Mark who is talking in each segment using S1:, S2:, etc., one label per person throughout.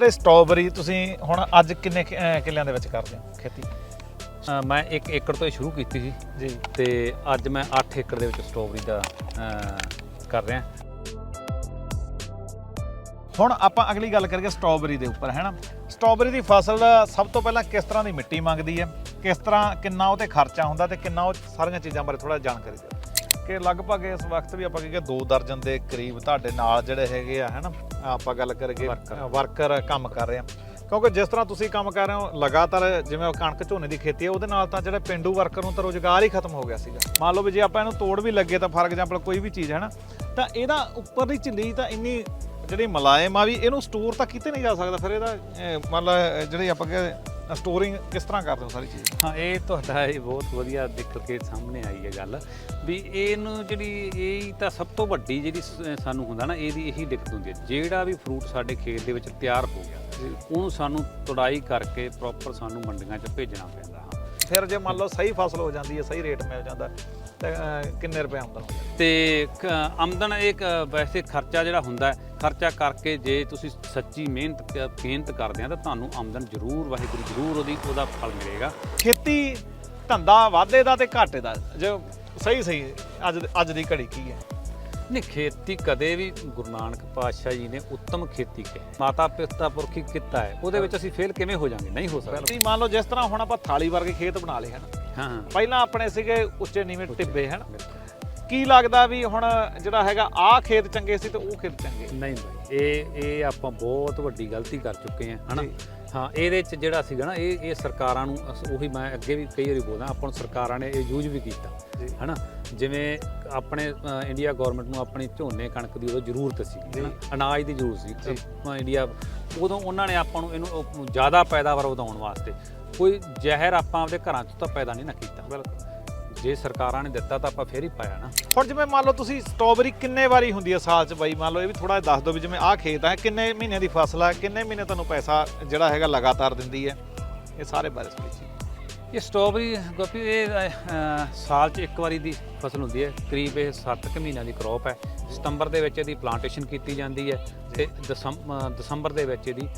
S1: ਜਿਹੜੇ ਸਟ੍ਰਾਬੇਰੀ ਤੁਸੀਂ ਹੁਣ ਅੱਜ ਕਿੰਨੇ ਕਿ- ਅਹ ਕਿੱਲਿਆਂ ਦੇ ਵਿੱਚ ਕਰਦੇ ਹੋ ਖੇਤੀ?
S2: ਅ, ਮੈਂ 1 ਏਕੜ ਤੋਂ ਹੀ ਸ਼ੁਰੂ ਕੀਤੀ ਸੀ
S1: ਜੀ।
S2: ਤੇ ਅੱਜ ਮੈਂ 8 ਏਕੜ ਦੇ ਵਿੱਚ ਸਟ੍ਰਾਬੇਰੀ ਦਾ ਅ, ਕਰ ਰਿਹਾ।
S1: ਹੁਣ ਆਪਾਂ ਅਗਲੀ ਗੱਲ ਕਰੀਏ ਸਟ੍ਰਾਬੇਰੀ ਦੇ ਉੱਪਰ ਹੈਨਾ? ਸਟ੍ਰਾਬੇਰੀ ਦੀ ਫਸਲ ਸਭ ਤੋਂ ਪਹਿਲਾਂ ਕਿਸ ਤਰ੍ਹਾਂ ਦੀ ਮਿੱਟੀ ਮੰਗਦੀ ਹੈ? ਕਿਸ ਤਰ੍ਹਾਂ ਕਿੰਨਾ ਉਹ ਤੇ ਖਰਚਾ ਹੁੰਦਾ ਤੇ ਕਿੰਨਾ ਉਹ ਸਾਰੀਆਂ ਚੀਜ਼ਾਂ ਬਾਰੇ ਥੋੜਾ ਜਾਣਕਾਰੀ ਦਿਓ। ਕਿ ਲਗਭਗ ਇਸ ਵਕਤ ਵੀ ਆਪਾਂ ਕਹੀਏ ਦੋ ਦਰਜਨ ਦੇ ਕਰੀਬ ਤੁਹਾਡੇ ਨਾਲ ਜਿਹੜੇ ਹੈਗੇ ਆ ਹੈਨਾ ਆਪਾਂ ਗੱਲ
S2: Worker।
S1: ਵਰਕਰ ਕੰਮ ਕਰ ਰਹੇ ਆ। ਕਿਉਂਕਿ ਜਿਸ ਤਰ੍ਹਾਂ ਤੁਸੀਂ ਕੰਮ ਕਰ ਰਹੇ ਹੋ ਲਗਾਤਾਰ ਜਿਵੇਂ ਕਣਕ ਝੋਨੇ ਦੀ ਖੇਤੀ ਹੈ ਉਹਦੇ ਨਾਲ ਤਾਂ ਜਿਹੜੇ ਪਿੰਡੂ ਵਰਕਰ ਨੂੰ ਤਾਂ ਰੋਜ਼ਗਾਰ ਹੀ ਖਤਮ ਹੋ ਗਿਆ ਸੀਗਾ। ਮੰਨ ਲਓ ਵੀ ਜੇ ਆਪਾਂ ਇਹਨੂੰ ਤੋੜ ਵੀ ਲੱਗੇ ਤਾਂ ਫਾਰ ਐਗਜ਼ਾਮਪਲ ਕੋਈ ਵੀ ਚੀਜ਼ ਹੈ ਨਾ ਤਾਂ ਇਹਦਾ ਉੱਪਰਲੀ ਝਿੱਲੀ ਤਾਂ ਇੰਨੀ ਜਿਹੜੀ ਮਲਾਇਮ ਆ ਵੀ ਇਹਨੂੰ ਸਟੋਰ ਤਾਂ ਕੀਤੇ ਨਹੀਂ ਜਾ ਸਕਦਾ। ਫਿਰ ਇਹਦਾ ਮੰਨ ਲਾ ਜਿਹੜੀ ਆਪਾਂ ਕਹਿੰਦੇ ਸਟੋਰਿੰਗ ਕਿਸ ਤਰ੍ਹਾਂ ਕਰਦੇ ਹੋ ਸਾਰੀ ਚੀਜ਼?
S2: ਹਾਂ ਇਹ ਤੁਹਾਡਾ ਇਹ ਬਹੁਤ ਵਧੀਆ ਨਿਕਲ ਕੇ ਸਾਹਮਣੇ ਆਈ ਹੈ ਗੱਲ ਵੀ ਇਹਨੂੰ ਜਿਹੜੀ ਇਹ ਤਾਂ ਸਭ ਤੋਂ ਵੱਡੀ ਜਿਹੜੀ ਸਾਨੂੰ ਹੁੰਦਾ ਨਾ ਇਹਦੀ ਇਹੀ ਦਿੱਕਤ ਹੁੰਦੀ ਹੈ। ਜਿਹੜਾ ਵੀ ਫਰੂਟ ਸਾਡੇ ਖੇਤ ਦੇ ਵਿੱਚ ਤਿਆਰ ਹੋ ਗਿਆ ਉਹਨੂੰ ਸਾਨੂੰ ਤੁੜਾਈ ਕਰਕੇ ਪ੍ਰੋਪਰ ਸਾਨੂੰ ਮੰਡੀਆਂ 'ਚ ਭੇਜਣਾ ਪੈਂਦਾ ਹਾਂ।
S1: ਫਿਰ ਜੇ ਮੰਨ ਲਓ ਸਹੀ ਫਸਲ ਹੋ ਜਾਂਦੀ ਹੈ ਸਹੀ ਰੇਟ ਮਿਲ ਜਾਂਦਾ ਕਿੰਨੇ ਰੁਪਏ ਆਉਂਦਾ ਹੁੰਦਾ
S2: ਤੇ ਆਮਦਨ ਇੱਕ ਵੈਸੇ ਖਰਚਾ ਜਿਹੜਾ ਹੁੰਦਾ ਹੈ ਖਰਚਾ ਕਰਕੇ ਜੇ ਤੁਸੀਂ ਸੱਚੀ ਮਿਹਨਤ ਮਿਹਨਤ ਕਰਦੇ ਆ ਤਾਂ ਤੁਹਾਨੂੰ ਆਮਦਨ ਜ਼ਰੂਰ ਵਾਹਿਗੁਰੂ ਜ਼ਰੂਰ ਉਹਦੀ ਉਹਦਾ ਫਲ ਮਿਲੇਗਾ।
S1: ਖੇਤੀ ਧੰਦਾ ਵਾਧੇ ਦਾ ਤੇ ਘਾਟੇ ਦਾ ਜੋ ਸਹੀ ਸਹੀ ਅੱਜ ਅੱਜ ਦੀ ਘੜੀ ਕੀ ਹੈ?
S2: ਨਹੀਂ ਖੇਤੀ ਕਦੇ ਵੀ ਗੁਰੂ ਨਾਨਕ ਪਾਤਸ਼ਾਹ ਜੀ ਨੇ ਉੱਤਮ ਖੇਤੀ ਕਹੀ। ਮਾਤਾ ਪਿਤਾ ਪੁਰਖੀ ਕੀਤਾ ਹੈ ਉਹਦੇ ਵਿੱਚ ਅਸੀਂ ਫੇਲ ਕਿਵੇਂ ਹੋ ਜਾਾਂਗੇ? ਨਹੀਂ ਹੋ ਸਕਦਾ।
S1: ਤੁਸੀਂ ਮੰਨ ਲਓ ਜਿਸ ਤਰ੍ਹਾਂ ਹੁਣ ਆਪਾਂ ਥਾਲੀ ਵਰਗੇ ਖੇਤ ਬਣਾ ਲਏ ਹਨ।
S2: ਹਾਂ
S1: ਪਹਿਲਾਂ ਆਪਣੇ ਸੀਗੇ ਉੱਚੇ ਨੀਵੇਂ ਟਿੱਬੇ ਹਨ। ਕੀ ਲੱਗਦਾ ਵੀ ਹੁਣ ਜਿਹੜਾ ਹੈਗਾ ਆਹ ਖੇਤ ਚੰਗੇ ਸੀ ਤੇ ਉਹ ਖੇਤ ਚੰਗੇ?
S2: ਨਹੀਂ ਬਾਈ ਇਹ ਇਹ ਆਪਾਂ ਬਹੁਤ ਵੱਡੀ ਗਲਤੀ ਕਰ ਚੁੱਕੇ ਹਾਂ ਹਨਾ। ਹਾਂ ਇਹਦੇ ਚ ਜਿਹੜਾ ਸੀਗਾ ਨਾ ਇਹ ਇਹ ਸਰਕਾਰਾਂ ਨੂੰ ਉਹੀ ਮੈਂ ਅੱਗੇ ਵੀ ਕਈ ਵਾਰੀ ਬੋਲਦਾ ਆਪਾਂ ਨੂੰ ਸਰਕਾਰਾਂ ਨੇ ਇਹ ਯੂਜ਼ ਵੀ ਕੀਤਾ। ਹਨਾ? ਜਿਵੇਂ ਆਪਣੇ ਇੰਡੀਆ ਗਵਰਨਮੈਂਟ ਨੂੰ ਆਪਣੀ ਝੋਨੇ ਕਣਕ ਦੀ ਉਦੋਂ ਜ਼ਰੂਰਤ ਸੀ ਅਨਾਜ ਦੀ ਜ਼ਰੂਰਤ ਸੀ। ਇੰਡੀਆ ਉਦੋਂ ਉਹਨਾਂ ਨੇ ਆਪਾਂ ਨੂੰ ਇਹਨੂੰ ਜ਼ਿਆਦਾ ਪੈਦਾਵਾਰ ਵਧਾਉਣ ਵਾਸਤੇ ਕੋਈ ਜ਼ਹਿਰ ਆਪਾਂ ਆਪਦੇ ਘਰਾਂ 'ਚ ਤਾਂ ਪੈਦਾ ਨਹੀਂ ਨਾ ਕੀਤਾ।
S1: ਬਿਲਕੁਲ।
S2: ਜੇ ਸਰਕਾਰਾਂ ਨੇ ਦਿੱਤਾ ਤਾਂ ਆਪਾਂ ਫੇਰ ਹੀ ਪਾਇਆ ਨਾ।
S1: ਹੁਣ ਜਿਵੇਂ ਮੰਨ ਲਓ ਤੁਸੀਂ ਸਟ੍ਰਾਬੇਰੀ ਕਿੰਨੇ ਵਾਰੀ ਹੁੰਦੀ ਹੈ ਸਾਲ 'ਚ ਬਾਈ? ਮੰਨ ਲਓ ਇਹ ਵੀ ਥੋੜਾ ਦੱਸ ਦਿਓ ਵੀ ਜਿਵੇਂ ਆਹ ਖੇਤ ਹੈ ਕਿੰਨੇ ਮਹੀਨੇ ਦੀ ਫਸਲ ਹੈ ਕਿੰਨੇ ਮਹੀਨੇ ਤੁਹਾਨੂੰ ਪੈਸਾ ਜਿਹੜਾ ਹੈਗਾ ਲਗਾਤਾਰ ਦਿੰਦੀ ਹੈ? ਇਹ ਸਾਰੇ ਬਾਰੇ ਜੀ।
S2: ਇਹ ਸਟ੍ਰਾਬੇਰੀ ਗੋਪੀ ਇਹ ਅਹ, ਸਾਲ 'ਚ ਇੱਕ ਵਾਰੀ ਦੀ ਫਸਲ ਹੁੰਦੀ ਹੈ। ਕਰੀਬ ਇਹ 7 ਕੁ ਮਹੀਨਿਆਂ ਦੀ ਕ੍ਰੌਪ ਹੈ। ਸਤੰਬਰ ਦੇ ਵਿੱਚ ਇਹਦੀ ਪਲਾਂਟੇਸ਼ਨ ਕੀਤੀ ਜਾਂਦੀ ਹੈ ਤੇ ਦਸੰਬ- ਅਹ, ਦਸੰਬਰ ਦੇ ਵਿੱਚ ਇਹਦੀ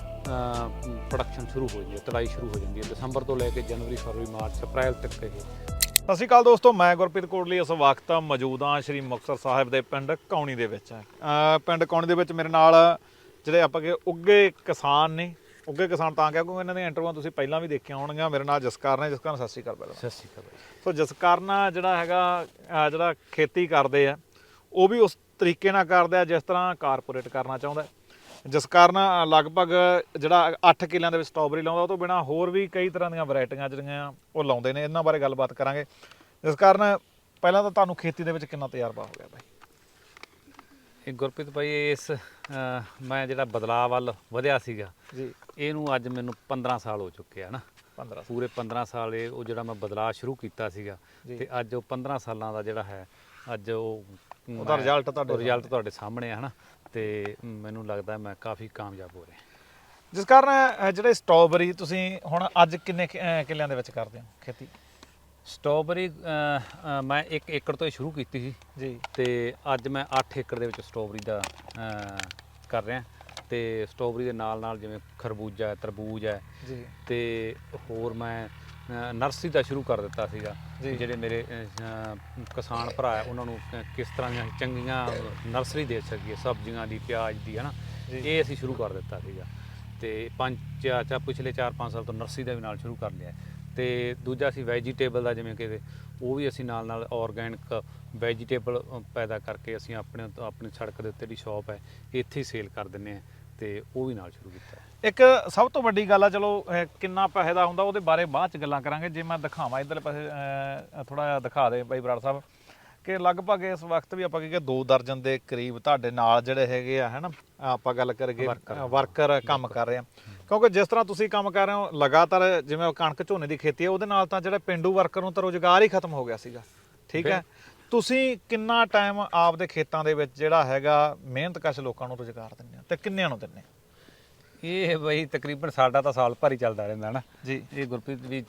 S2: ਪ੍ਰੋਡਕਸ਼ਨ ਸ਼ੁਰੂ ਹੋ ਜਾਂਦੀ ਹੈ ਤੜਾਈ ਸ਼ੁਰੂ ਹੋ ਜਾਂਦੀ ਹੈ। ਦਸੰਬਰ ਤੋਂ ਲੈ ਕੇ ਜਨਵਰੀ ਫਰਵਰੀ ਮਾਰਚ ਅਪ੍ਰੈਲ ਤੱਕ ਇਹ
S1: ਸਤਿ ਸ਼੍ਰੀ ਅਕਾਲ ਦੋਸਤੋ ਮੈਂ ਗੁਰਪ੍ਰੀਤ ਕੋਟਲੀ ਇਸ ਵਕਤ ਮੌਜੂਦ ਹਾਂ ਸ਼੍ਰੀ ਮੁਕਤਸਰ ਸਾਹਿਬ ਦੇ ਪਿੰਡ ਕੌਣੀ ਦੇ ਵਿੱਚ। ਪਿੰਡ ਕੌਣੀ ਦੇ ਵਿੱਚ ਮੇਰੇ ਨਾਲ ਜਿਹੜੇ ਆਪਾਂ ਕਿ ਉੱਗੇ ਕਿਸਾਨ ਨੇ ਉੱਗੇ ਕਿਸਾਨ ਤਾਂ ਕਿਹਾ ਕਿਉਂਕਿ ਇਹਨਾਂ ਦੀਆਂ ਇੰਟਰਵਿਊਆਂ ਤੁਸੀਂ ਪਹਿਲਾਂ ਵੀ ਦੇਖੀਆਂ ਹੋਣਗੀਆਂ ਮੇਰੇ ਨਾਲ ਜਸਕਾਰ ਨੇ ਜਸਕਾਰ ਸਤਿ ਸ਼੍ਰੀ ਅਕਾਲ ਪਹਿਲਾਂ।
S2: ਸਤਿ ਸ਼੍ਰੀ ਅਕਾਲ
S1: ਸੋ ਜਸਕਾਰ ਨਾਲ ਜਿਹੜਾ ਹੈਗਾ ਜਿਹੜਾ ਖੇਤੀ ਕਰਦੇ ਆ ਉਹ ਵੀ ਉਸ ਤਰੀਕੇ ਨਾਲ ਕਰਦਾ ਜਿਸ ਤਰ੍ਹਾਂ ਕਾਰਪੋਰੇਟ ਕਰਨਾ ਚਾਹੁੰਦਾ। ਜਿਸ ਕਾਰਨ ਲਗਭਗ ਜਿਹੜਾ 8 ਕਿੱਲਿਆਂ ਦੇ ਵਿੱਚ ਸਟ੍ਰਾਬੇਰੀ ਲਾਉਂਦਾ ਉਹ ਤੋਂ ਬਿਨਾ ਹੋਰ ਵੀ ਕਈ ਤਰ੍ਹਾਂ ਦੀਆਂ ਵੈਰਾਈਟੀਆਂ ਜਿਹੜੀਆਂ ਉਹ ਲਾਉਂਦੇ ਨੇ। ਇਹਨਾਂ ਬਾਰੇ ਗੱਲਬਾਤ ਕਰਾਂਗੇ। ਜਿਸ ਕਾਰਨ ਪਹਿਲਾਂ ਤਾਂ ਤੁਹਾਨੂੰ ਖੇਤੀ ਦੇ ਵਿੱਚ ਕਿੰਨਾ ਤਜਰਬਾ ਹੋ ਗਿਆ ਬਾਈ?
S2: ਇਹ ਗੁਰਪ੍ਰੀਤ ਭਾਈ ਇਸ ਮੈਂ ਜਿਹੜਾ ਬਦਲਾਅ ਵੱਲ ਵਧਿਆ ਸੀਗਾ
S1: ਜੀ।
S2: ਇਹਨੂੰ ਅੱਜ ਮੈਨੂੰ 15 ਸਾਲ ਹੋ ਚੁੱਕੇ ਆ ਨਾ।
S1: 15
S2: ਪੂਰੇ 15 ਸਾਲ ਇਹ ਉਹ ਜਿਹੜਾ ਮੈਂ ਬਦਲਾਅ ਸ਼ੁਰੂ ਕੀਤਾ ਸੀਗਾ। ਤੇ ਅੱਜ ਉਹ 15 ਸਾਲਾਂ ਦਾ ਜਿਹੜਾ ਹੈ ਅੱਜ ਉਹ
S1: ਉਹਦਾ result ਤੁਹਾਡੇ
S2: result ਤੁਹਾਡੇ ਸਾਹਮਣੇ ਹੈ ਹਨਾ? ਤੇ ਮੈਨੂੰ ਲੱਗਦਾ ਮੈਂ ਕਾਫੀ ਕਾਮਯਾਬ ਹੋ ਰਿਹਾ।
S1: ਜਿਸ ਕਾਰਨ ਅਹ, ਜਿਹੜੇ ਸਟ੍ਰਾਬੇਰੀ ਤੁਸੀਂ ਹੁਣ ਅੱਜ ਕਿੰਨੇ ਕਿ- ਅਹ, ਕਿੱਲਿਆਂ ਦੇ ਵਿੱਚ ਕਰਦੇ ਹੋ ਖੇਤੀ?
S2: ਸਟ੍ਰਾਬੇਰੀ ਮੈਂ 1 ਏਕੜ ਤੋਂ ਹੀ ਸ਼ੁਰੂ ਕੀਤੀ ਸੀ।
S1: ਜੀ।
S2: ਤੇ ਅੱਜ ਮੈਂ 8 ਏਕੜ ਦੇ ਵਿੱਚ ਸਟ੍ਰਾਬੇਰੀ ਦਾ ਕਰ ਰਿਹਾ। ਤੇ ਸਟ੍ਰਾਬੇਰੀ ਦੇ ਨਾਲ ਨਾਲ ਜਿਵੇਂ ਖਰਬੂਜਾ ਹੈ ਤਰਬੂਜ ਹੈ।
S1: ਜੀ।
S2: ਤੇ ਹੋਰ ਮੈਂ ਨਰਸਰੀ ਦਾ ਸ਼ੁਰੂ ਕਰ ਦਿੱਤਾ ਸੀਗਾ। ਜਿਹੜੇ ਮੇਰੇ ਕਿਸਾਨ ਭਰਾ ਹੈ ਉਹਨਾਂ ਨੂੰ ਕਿਸ ਤਰ੍ਹਾਂ ਦੀਆਂ ਚੰਗੀਆਂ ਨਰਸਰੀ ਦੇ ਸਕੀਏ ਸਬਜ਼ੀਆਂ ਦੀ ਪਿਆਜ਼ ਦੀ ਹਨਾ। ਇਹ ਅਸੀਂ ਸ਼ੁਰੂ ਕਰ ਦਿੱਤਾ ਸੀਗਾ ਤੇ ਪੰਜ ਚਾ ਪਿਛਲੇ 4-5 ਸਾਲ ਤੋਂ ਨਰਸਰੀ ਦਾ ਵੀ ਨਾਲ ਸ਼ੁਰੂ ਕਰ ਲਿਆ। ਤੇ ਦੂਜਾ ਅਸੀਂ ਵੈਜੀਟੇਬਲ ਦਾ ਜਿਵੇਂ ਕਿ ਉਹ ਵੀ ਅਸੀਂ ਨਾਲ ਨਾਲ ਆਰਗੈਨਿਕ ਵੈਜੀਟੇਬਲ ਪੈਦਾ ਕਰਕੇ ਅਸੀਂ ਆਪਣੇ ਆਪਣੀ ਸੜਕ ਦੇ ਉੱਤੇ ਦੀ ਸ਼ਾਪ ਹੈ ਇੱਥੇ ਹੀ ਸੇਲ ਕਰ ਦਿੰਨੇ ਆ ਤੇ ਉਹ ਵੀ ਨਾਲ ਸ਼ੁਰੂ ਕੀਤਾ
S1: ਇੱਕ ਸਭ ਤੋਂ ਵੱਡੀ ਗੱਲ ਆ ਚਲੋ ਅਹ, ਕਿੰਨਾ ਪੈਸੇ ਦਾ ਹੁੰਦਾ ਉਹਦੇ ਬਾਰੇ ਬਾਅਦ ਚ ਗੱਲਾਂ ਕਰਾਂਗੇ। ਜੇ ਮੈਂ ਦਿਖਾਵਾਂ ਇਧਰਲੇ ਪਾਸੇ ਥੋੜਾ ਜਿਹਾ ਦਿਖਾ ਦੇ ਬਾਈ ਬਰਾੜ ਸਾਹਿਬ ਕਿ ਲਗਭਗ ਇਸ ਵਕਤ ਵੀ ਆਪਾਂ ਕਹੀਏ ਦੋ ਦਰਜਨ ਦੇ ਕਰੀਬ ਤੁਹਾਡੇ ਨਾਲ ਜਿਹੜੇ ਹੈਗੇ ਆ ਹੈਨਾ ਆਪਾਂ ਗੱਲ ਕਰੀਏ। ਵਰਕਰ ਕੰਮ ਕਰ ਰਹੇ ਆ। ਕਿਉਂਕਿ ਜਿਸ ਤਰ੍ਹਾਂ ਤੁਸੀਂ ਕੰਮ ਕਰ ਰਹੇ ਹੋ ਲਗਾਤਾਰ ਜਿਵੇਂ ਉਹ ਕਣਕ ਝੋਨੇ ਦੀ ਖੇਤੀ ਹੈ ਉਹਦੇ ਨਾਲ ਤਾਂ ਜਿਹੜੇ ਪਿੰਡੂ ਵਰਕਰ ਨੂੰ ਤਾਂ ਰੋਜ਼ਗਾਰ ਹੀ ਖਤਮ ਹੋ ਗਿਆ ਸੀਗਾ। ਠੀਕ ਹੈ? ਤੁਸੀਂ ਕਿੰਨਾ ਟਾਈਮ ਆਪਦੇ ਖੇਤਾਂ ਦੇ ਵਿੱਚ ਜਿਹੜਾ ਹੈਗਾ ਮਿਹਨਤਕਸ਼ ਲੋਕਾਂ ਨੂੰ ਰੋਜ਼ਗਾਰ ਦਿੰਦੇ ਹੋ ਤੇ ਕਿੰਨਿਆਂ ਨੂੰ ਦਿੰਦੇ ਹੋ?
S2: ਇਹ ਬਈ ਤਕਰੀਬਨ ਸਾਡਾ ਤਾਂ ਸਾਲ ਭਰ ਹੀ ਚੱਲਦਾ ਰਹਿੰਦਾ ਨਾ।
S1: ਜੀ।
S2: ਇਹ ਗੁਰਪ੍ਰੀਤ ਵੀ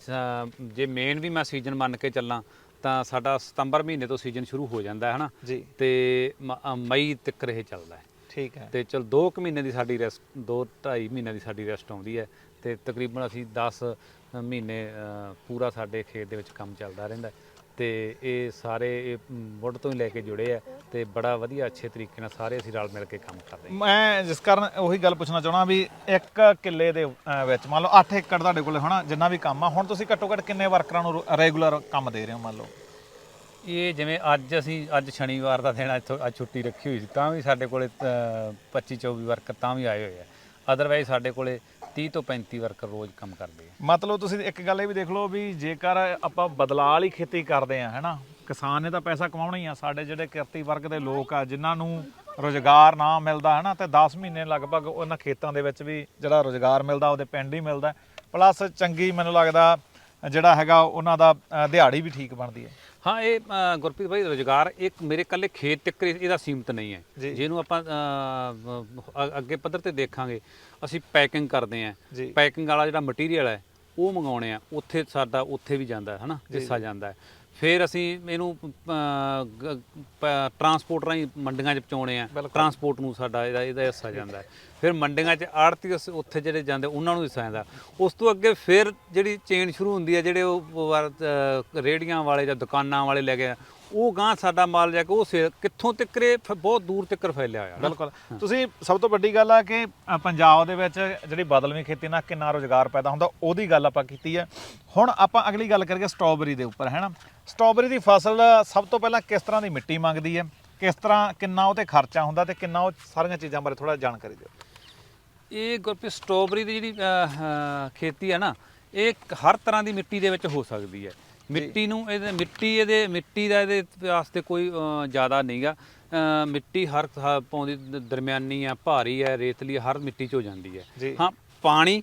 S2: ਜੇ ਮੇਨ ਵੀ ਮੈਂ ਸੀਜ਼ਨ ਮੰਨ ਕੇ ਚੱਲਾਂ ਤਾਂ ਸਾਡਾ ਸਤੰਬਰ ਮਹੀਨੇ ਤੋਂ ਸੀਜ਼ਨ ਸ਼ੁਰੂ ਹੋ ਜਾਂਦਾ ਹੈ ਹਨਾ
S1: ਜੀ।
S2: ਤੇ ਮ- ਅ, ਮਈ ਤੱਕ ਇਹ ਚੱਲਦਾ ਹੈ।
S1: ਠੀਕ ਹੈ।
S2: ਤੇ ਚਲ 2 ਕੁ ਮਹੀਨੇ ਦੀ ਸਾਡੀ ਰੈਸਟ 2 2.5 ਮਹੀਨੇ ਦੀ ਸਾਡੀ ਰੈਸਟ ਆਉਂਦੀ ਹੈ। ਤੇ ਤਕਰੀਬਨ ਅਸੀਂ 10 ਮਹੀਨੇ ਅ, ਪੂਰਾ ਸਾਡੇ ਖੇਤ ਦੇ ਵਿੱਚ ਕੰਮ ਚੱਲਦਾ ਰਹਿੰਦਾ ਹੈ। ਤੇ ਇਹ ਸਾਰੇ ਇਹ ਮੁੱਢ ਤੋਂ ਹੀ ਲੈ ਕੇ ਜੁੜੇ ਆ ਤੇ ਬੜਾ ਵਧੀਆ ਅੱਛੇ ਤਰੀਕੇ ਨਾਲ ਸਾਰੇ ਅਸੀਂ ਰਲ ਮਿਲ ਕੇ ਕੰਮ ਕਰਦੇ ਹਾਂ।
S1: ਮੈਂ ਜਿਸ ਕਾਰਨ ਉਹੀ ਗੱਲ ਪੁੱਛਣਾ ਚਾਹਣਾ ਵੀ ਇੱਕ ਕਿੱਲੇ ਦੇ ਅਹ, ਵਿੱਚ ਮੰਨ ਲਓ 8 ਏਕੜ ਤੁਹਾਡੇ ਕੋਲੇ ਹੋਣਾ ਜਿੰਨਾ ਵੀ ਕੰਮ ਆ ਹੁਣ ਤੁਸੀਂ ਘੱਟੋ ਘੱਟ ਕਿੰਨੇ ਵਰਕਰਾਂ ਨੂੰ ਰੈਗੂਲਰ ਕੰਮ ਦੇ ਰਹੇ ਹੋ ਮੰਨ ਲਓ?
S2: ਇਹ ਜਿਵੇਂ ਅੱਜ ਅਸੀਂ ਅੱਜ ਸ਼ਨੀਵਾਰ ਦਾ ਦਿਨ ਇੱਥੋਂ ਅੱਜ ਛੁੱਟੀ ਰੱਖੀ ਹੋਈ ਸੀ ਤਾਂ ਵੀ ਸਾਡੇ ਕੋਲੇ ਅ, 25 24 ਵਰਕਰ ਤਾਂ ਵੀ ਆਏ ਹੋਏ ਆ। ਅਦਰਵਾਈਜ਼ ਸਾਡੇ ਕੋਲੇ 30 ਤੋਂ 35 ਵਰਕਰ ਰੋਜ਼ ਕੰਮ ਕਰਦੇ ਆ।
S1: ਮਤਲਬ ਤੁਸੀਂ ਇੱਕ ਗੱਲ ਇਹ ਵੀ ਦੇਖ ਲਓ ਵੀ ਜੇਕਰ ਆਪਾਂ ਬਦਲਾਅ ਵਾਲੀ ਖੇਤੀ ਕਰਦੇ ਆ, ਹੈਨਾ? ਕਿਸਾਨ ਨੇ ਤਾਂ ਪੈਸਾ ਕਮਾਉਣਾ ਹੀ ਆ। ਸਾਡੇ ਜਿਹੜੇ ਕਿਰਤੀ ਵਰਗ ਦੇ ਲੋਕ ਆ, ਜਿਨ੍ਹਾਂ ਨੂੰ ਰੋਜ਼ਗਾਰ ਨਾ ਮਿਲਦਾ, ਹੈਨਾ? ਤੇ 10 ਮਹੀਨੇ ਲਗਭਗ ਉਹਨਾਂ ਖੇਤਾਂ ਦੇ ਵਿੱਚ ਵੀ ਜਿਹੜਾ ਰੋਜ਼ਗਾਰ ਮਿਲਦਾ, ਉਹਦੇ ਪਿੰਡ ਹੀ ਮਿਲਦਾ। ਪਲੱਸ ਚੰਗੀ ਮੈਨੂੰ ਲੱਗਦਾ ਜਿਹੜਾ ਹੈਗਾ, ਉਹਨਾਂ ਦਾ ਦਿਹਾੜੀ ਵੀ ਠੀਕ ਬਣਦੀ ਹੈ।
S2: ਹਾਂ ਇਹ ਅ, ਗੁਰਪ੍ਰੀਤ ਭਾਈ ਰੋਜ਼ਗਾਰ ਇੱਕ ਮੇਰੇ ਕੱਲੇ ਖੇਤ ਤੱਕ ਇਹਦਾ ਸੀਮਤ ਨਹੀਂ ਹੈ।
S1: ਜੀ।
S2: ਜਿਹਨੂੰ ਆਪਾਂ ਅ, ਅ, ਅੱਗੇ ਪੱਧਰ ਤੇ ਦੇਖਾਂਗੇ ਅਸੀਂ ਪੈਕਿੰਗ ਕਰਦੇ ਆਂ
S1: ਜੀ।
S2: ਪੈਕਿੰਗ ਵਾਲਾ ਜਿਹੜਾ ਮਟੀਰੀਅਲ ਹੈ ਉਹ ਮੰਗਾਉਣੇ ਆ ਉੱਥੇ ਸਾਡਾ ਉੱਥੇ ਵੀ ਜਾਂਦਾ ਹੈ ਹਨਾ ਹਿੱਸਾ ਜਾਂਦਾ ਹੈ। ਫਿਰ ਅਸੀਂ ਇਹਨੂੰ ਟਰਾਂਸਪੋਰਟ ਰਾਹੀਂ ਮੰਡੀਆਂ 'ਚ ਪਹੁੰਚਾਉਣੇ ਆ। ਟਰਾਂਸਪੋਰਟ ਨੂੰ ਸਾਡਾ ਇਹਦਾ ਇਹਦਾ ਹਿੱਸਾ ਜਾਂਦਾ ਹੈ। ਫਿਰ ਮੰਡੀਆਂ 'ਚ ਆੜਤੀ ਉੱਥੇ ਜਿਹੜੇ ਜਾਂਦੇ ਉਹਨਾਂ ਨੂੰ ਹਿੱਸਾ ਜਾਂਦਾ। ਉਸ ਤੋਂ ਅੱਗੇ ਫਿਰ ਜਿਹੜੀ ਚੇਨ ਸ਼ੁਰੂ ਹੁੰਦੀ ਹੈ ਜਿਹੜੇ ਉਹ ਰੇਹੜੀਆਂ ਵਾਲੇ ਜਾਂ ਦੁਕਾਨਾਂ ਵਾਲੇ ਲੈ ਕੇ ਉਹ ਗਾਂ ਸਾਡਾ ਮਾਲ ਜਾ ਕੇ ਉਹ ਸੇ- ਕਿੱਥੋਂ ਤੱਕਰੇ ਬਹੁਤ ਦੂਰ ਤੱਕ ਫੈਲਿਆ ਹੋਇਆ।
S1: ਬਿਲਕੁਲ। ਤੁਸੀਂ ਸਭ ਤੋਂ ਵੱਡੀ ਗੱਲ ਆ ਕਿ ਪੰਜਾਬ ਦੇ ਵਿੱਚ ਜਿਹੜੀ ਬਦਲਵੀਂ ਖੇਤੀ ਨਾਲ ਕਿੰਨਾ ਰੋਜ਼ਗਾਰ ਪੈਦਾ ਹੁੰਦਾ ਉਹਦੀ ਗੱਲ ਆਪਾਂ ਕੀਤੀ ਹੈ ਹੁਣ ਆਪਾਂ ਅਗਲੀ ਗੱਲ ਕਰੀਏ ਸਟ੍ਰਾਬੇਰੀ ਦੇ ਉੱਪਰ ਹੈ ਨਾ ਸਟ੍ਰਾਬੇਰੀ ਦੀ ਫਸਲ ਸਭ ਤੋਂ ਪਹਿਲਾਂ ਕਿਸ ਤਰ੍ਹਾਂ ਦੀ ਮਿੱਟੀ ਮੰਗਦੀ ਹੈ ਕਿਸ ਤਰ੍ਹਾਂ ਕਿੰਨਾ ਉਹ ਤੇ ਖਰਚਾ ਹੁੰਦਾ ਤੇ ਕਿੰਨਾ ਉਹ ਸਾਰੀਆਂ ਚੀਜ਼ਾਂ ਬਾਰੇ ਥੋੜਾ ਜਾਣਕਾਰੀ ਦਿਓ।
S2: ਇਹ ਗੁਰਪ੍ਰੀਤ ਸਟ੍ਰਾਬੇਰੀ ਦੀ ਜਿਹੜੀ ਖੇਤੀ ਹੈ ਨਾ ਇਹ ਹਰ ਤਰ੍ਹਾਂ ਦੀ ਮਿੱਟੀ ਦੇ ਵਿੱਚ ਹੋ ਸਕਦੀ ਹੈ ਮਿੱਟੀ ਨੂੰ ਇਹਦੇ ਮਿੱਟੀ ਇਹਦੇ ਮਿੱਟੀ ਦਾ ਇਹਦੇ ਵਾਸਤੇ ਕੋਈ ਜ਼ਿਆਦਾ ਨਹੀਂਗਾ। ਮਿੱਟੀ ਹਰ ਪਾਉਂਦੀ ਦਰਮਿਆਨੀ ਆ ਭਾਰੀ ਹੈ ਰੇਤਲੀ ਹਰ ਮਿੱਟੀ 'ਚ ਹੋ ਜਾਂਦੀ ਹੈ। ਹਾਂ ਪਾਣੀ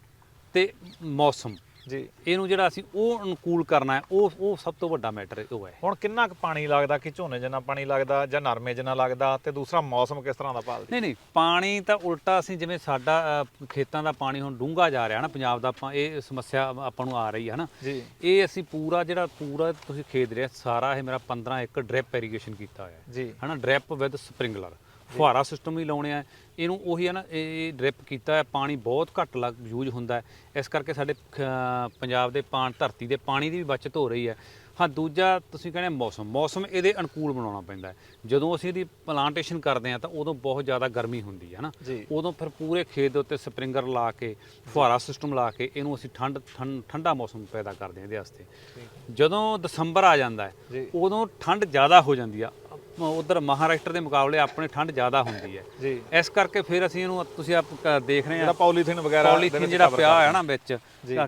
S2: ਤੇ ਮੌਸਮ।
S1: ਜੀ।
S2: ਇਹਨੂੰ ਜਿਹੜਾ ਅਸੀਂ ਉਹ ਅਨੁਕੂਲ ਕਰਨਾ ਹੈ ਉਹ ਉਹ ਸਭ ਤੋਂ ਵੱਡਾ ਮੈਟਰ ਉਹ ਹੈ।
S1: ਹੁਣ ਕਿੰਨਾ ਕੁ ਪਾਣੀ ਲੱਗਦਾ? ਕਿ ਝੋਨੇ ਜਿੰਨਾ ਪਾਣੀ ਲੱਗਦਾ ਜਾਂ ਨਰਮੇ ਜਿੰਨਾ ਲੱਗਦਾ ਤੇ ਦੂਸਰਾ ਮੌਸਮ ਕਿਸ ਤਰ੍ਹਾਂ ਦਾ ਭਾਲਦੀ?
S2: ਨਹੀਂ ਨਹੀਂ ਪਾਣੀ ਤਾਂ ਉਲਟਾ ਅਸੀਂ ਜਿਵੇਂ ਸਾਡਾ ਖੇਤਾਂ ਦਾ ਪਾਣੀ ਹੁਣ ਡੂੰਘਾ ਜਾ ਰਿਹਾ ਨਾ ਪੰਜਾਬ ਦਾ ਆਪਾਂ ਇਹ ਸਮੱਸਿਆ ਆਪਾਂ ਨੂੰ ਆ ਰਹੀ ਹੈ ਨਾ।
S1: ਜੀ।
S2: ਇਹ ਅਸੀਂ ਪੂਰਾ ਜਿਹੜਾ ਪੂਰਾ ਤੁਸੀਂ ਖੇਤ ਰਿਹਾ ਸਾਰਾ ਇਹ ਮੇਰਾ 15 ਏਕੜ ਡ੍ਰਿਪ ਇਰੀਗੇਸ਼ਨ ਕੀਤਾ ਹੋਇਆ ਹੈ।
S1: ਜੀ।
S2: ਹਨਾ ਡ੍ਰਿਪ ਵਿਦ ਸਪ੍ਰਿੰਕਲਰ ਫੁਹਾਰਾ ਸਿਸਟਮ ਵੀ ਲਾਉਣੇ ਆ। ਇਹਨੂੰ ਉਹੀ ਹੈ ਨਾ ਇਹ ਡ੍ਰਿਪ ਕੀਤਾ ਹੈ ਪਾਣੀ ਬਹੁਤ ਘੱਟ ਲੱਗ ਯੂਜ਼ ਹੁੰਦਾ ਹੈ। ਇਸ ਕਰਕੇ ਸਾਡੇ ਪੰਜਾਬ ਦੇ ਪਾਣ ਧਰਤੀ ਦੇ ਪਾਣੀ ਦੀ ਵੀ ਬਚਤ ਹੋ ਰਹੀ ਹੈ। ਹਾਂ ਦੂਜਾ ਤੁਸੀਂ ਕਹਿੰਦੇ ਮੌਸਮ। ਮੌਸਮ ਇਹਦੇ ਅਨੁਕੂਲ ਬਣਾਉਣਾ ਪੈਂਦਾ ਜਦੋਂ ਅਸੀਂ ਇਹਦੀ ਪਲਾਂਟੇਸ਼ਨ ਕਰਦੇ ਆ ਤਾਂ ਉਦੋਂ ਬਹੁਤ ਜ਼ਿਆਦਾ ਗਰਮੀ ਹੁੰਦੀ ਹੈ ਨਾ। ਉਦੋਂ ਫਿਰ ਪੂਰੇ ਖੇਤ ਦੇ ਉੱਤੇ ਸਪ੍ਰਿੰਕਲਰ ਲਾ ਕੇ ਫੁਹਾਰਾ ਸਿਸਟਮ ਲਾ ਕੇ ਇਹਨੂੰ ਅਸੀਂ ਠੰਡ ਠੰਡ- ਮੌਸਮ ਪੈਦਾ ਕਰਦੇ ਹਾਂ ਇਹਦੇ ਵਾਸਤੇ। ਜਦੋਂ ਦਸੰਬਰ ਆ ਜਾਂਦਾ ਹੈ ਉਦੋਂ ਠੰਡ ਜ਼ਿਆਦਾ ਹੋ ਜਾਂਦੀ ਆ। ਉਧਰ ਮਹਾਰਾਸ਼ਟਰ ਦੇ ਮੁਕਾਬਲੇ ਆਪਣੇ ਠੰਡ ਜ਼ਿਆਦਾ ਹੁੰਦੀ ਹੈ।
S1: ਜੀ।
S2: ਇਸ ਕਰਕੇ ਫਿਰ ਅਸੀਂ ਇਹਨੂੰ ਤੁਸੀਂ ਆਪ ਕ- ਦੇਖ ਰਹੇ
S1: ਜਿਹੜਾ
S2: ਆ
S1: ਪੋਲੀਥੀਨ ਵਗੈਰਾ ਦੇ
S2: ਪੋਲੀਥੀਨ
S1: ਵਿੱਚ
S2: ਜਿਹੜਾ
S1: cover
S2: ਪਿਆ
S1: ਕਰਦੇ
S2: ਨਾ ਵਿੱਚ।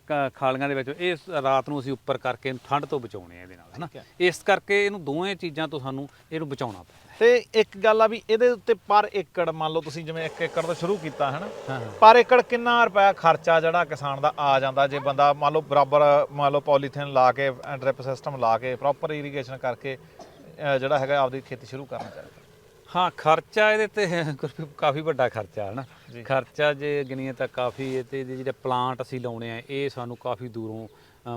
S2: ਕ- ਖਾਲੀਆਂ ਦੇ ਵਿੱਚ ਇਹ ਰਾਤ ਨੂੰ ਅਸੀਂ ਉੱਪਰ ਕਰਕੇ ਇਹਨੂੰ ਠੰਡ ਤੋਂ ਬਚਾਉਣੇ ਆ ਇਹਦੇ ਨਾਲ ਹਨਾ?
S1: ਹੈ।
S2: ਇਸ ਕਰਕੇ ਇਹਨੂੰ ਦੋਵੇਂ ਚੀਜ਼ਾਂ ਤੋਂ ਸਾਨੂੰ ਇਹਨੂੰ ਬਚਾਉਣਾ ਪੈਂਦਾ
S1: ਤੇ ਇੱਕ ਗੱਲ ਆ ਵੀ ਇਹਦੇ ਉੱਤੇ ਪਰ ਏਕੜ ਮੰਨ ਲਓ ਤੁਸੀਂ ਜਿਵੇਂ 1 ਏਕੜ ਤੋਂ ਸ਼ੁਰੂ ਕੀਤਾ ਹੈ ਨਾ
S2: ਹਾਂ ਹਾਂ।
S1: ਪਰ ਏਕੜ ਕਿੰਨਾ ਰੁਪਇਆ ਖਰਚਾ ਜਿਹੜਾ ਕਿਸਾਨ ਦਾ ਆ ਜਾਂਦਾ ਜੇ ਬੰਦਾ ਮੰਨ ਲਓ ਬਰਾਬਰ ਮੰਨ ਲਓ ਪੋਲੀਥੀਨ ਲਾ ਕੇ ਡ੍ਰਿਪ ਸਿਸਟਮ ਲਾ ਕੇ ਪ੍ਰੋਪਰ ਇਰੀਗੇਸ਼ਨ ਕਰਕੇ ਜਿਹੜਾ ਹੈਗਾ ਆਪਦੀ ਖੇਤੀ ਸ਼ੁਰੂ ਕਰਨਾ ਚਾਹੀਦਾ
S2: ਹਾਂ ਖਰਚਾ ਇਹਦੇ ਤੇ ਕਾਫੀ ਵੱਡਾ ਖਰਚਾ ਹੈ ਨਾ। ਖਰਚਾ ਜੇ ਗਿਣੀਏ ਤਾਂ ਕਾਫੀ ਇਹ ਤੇ ਜਿਹੜੇ ਪਲਾਂਟ ਅਸੀਂ ਲਾਉਣੇ ਆ ਇਹ ਸਾਨੂੰ ਕਾਫੀ ਦੂਰੋਂ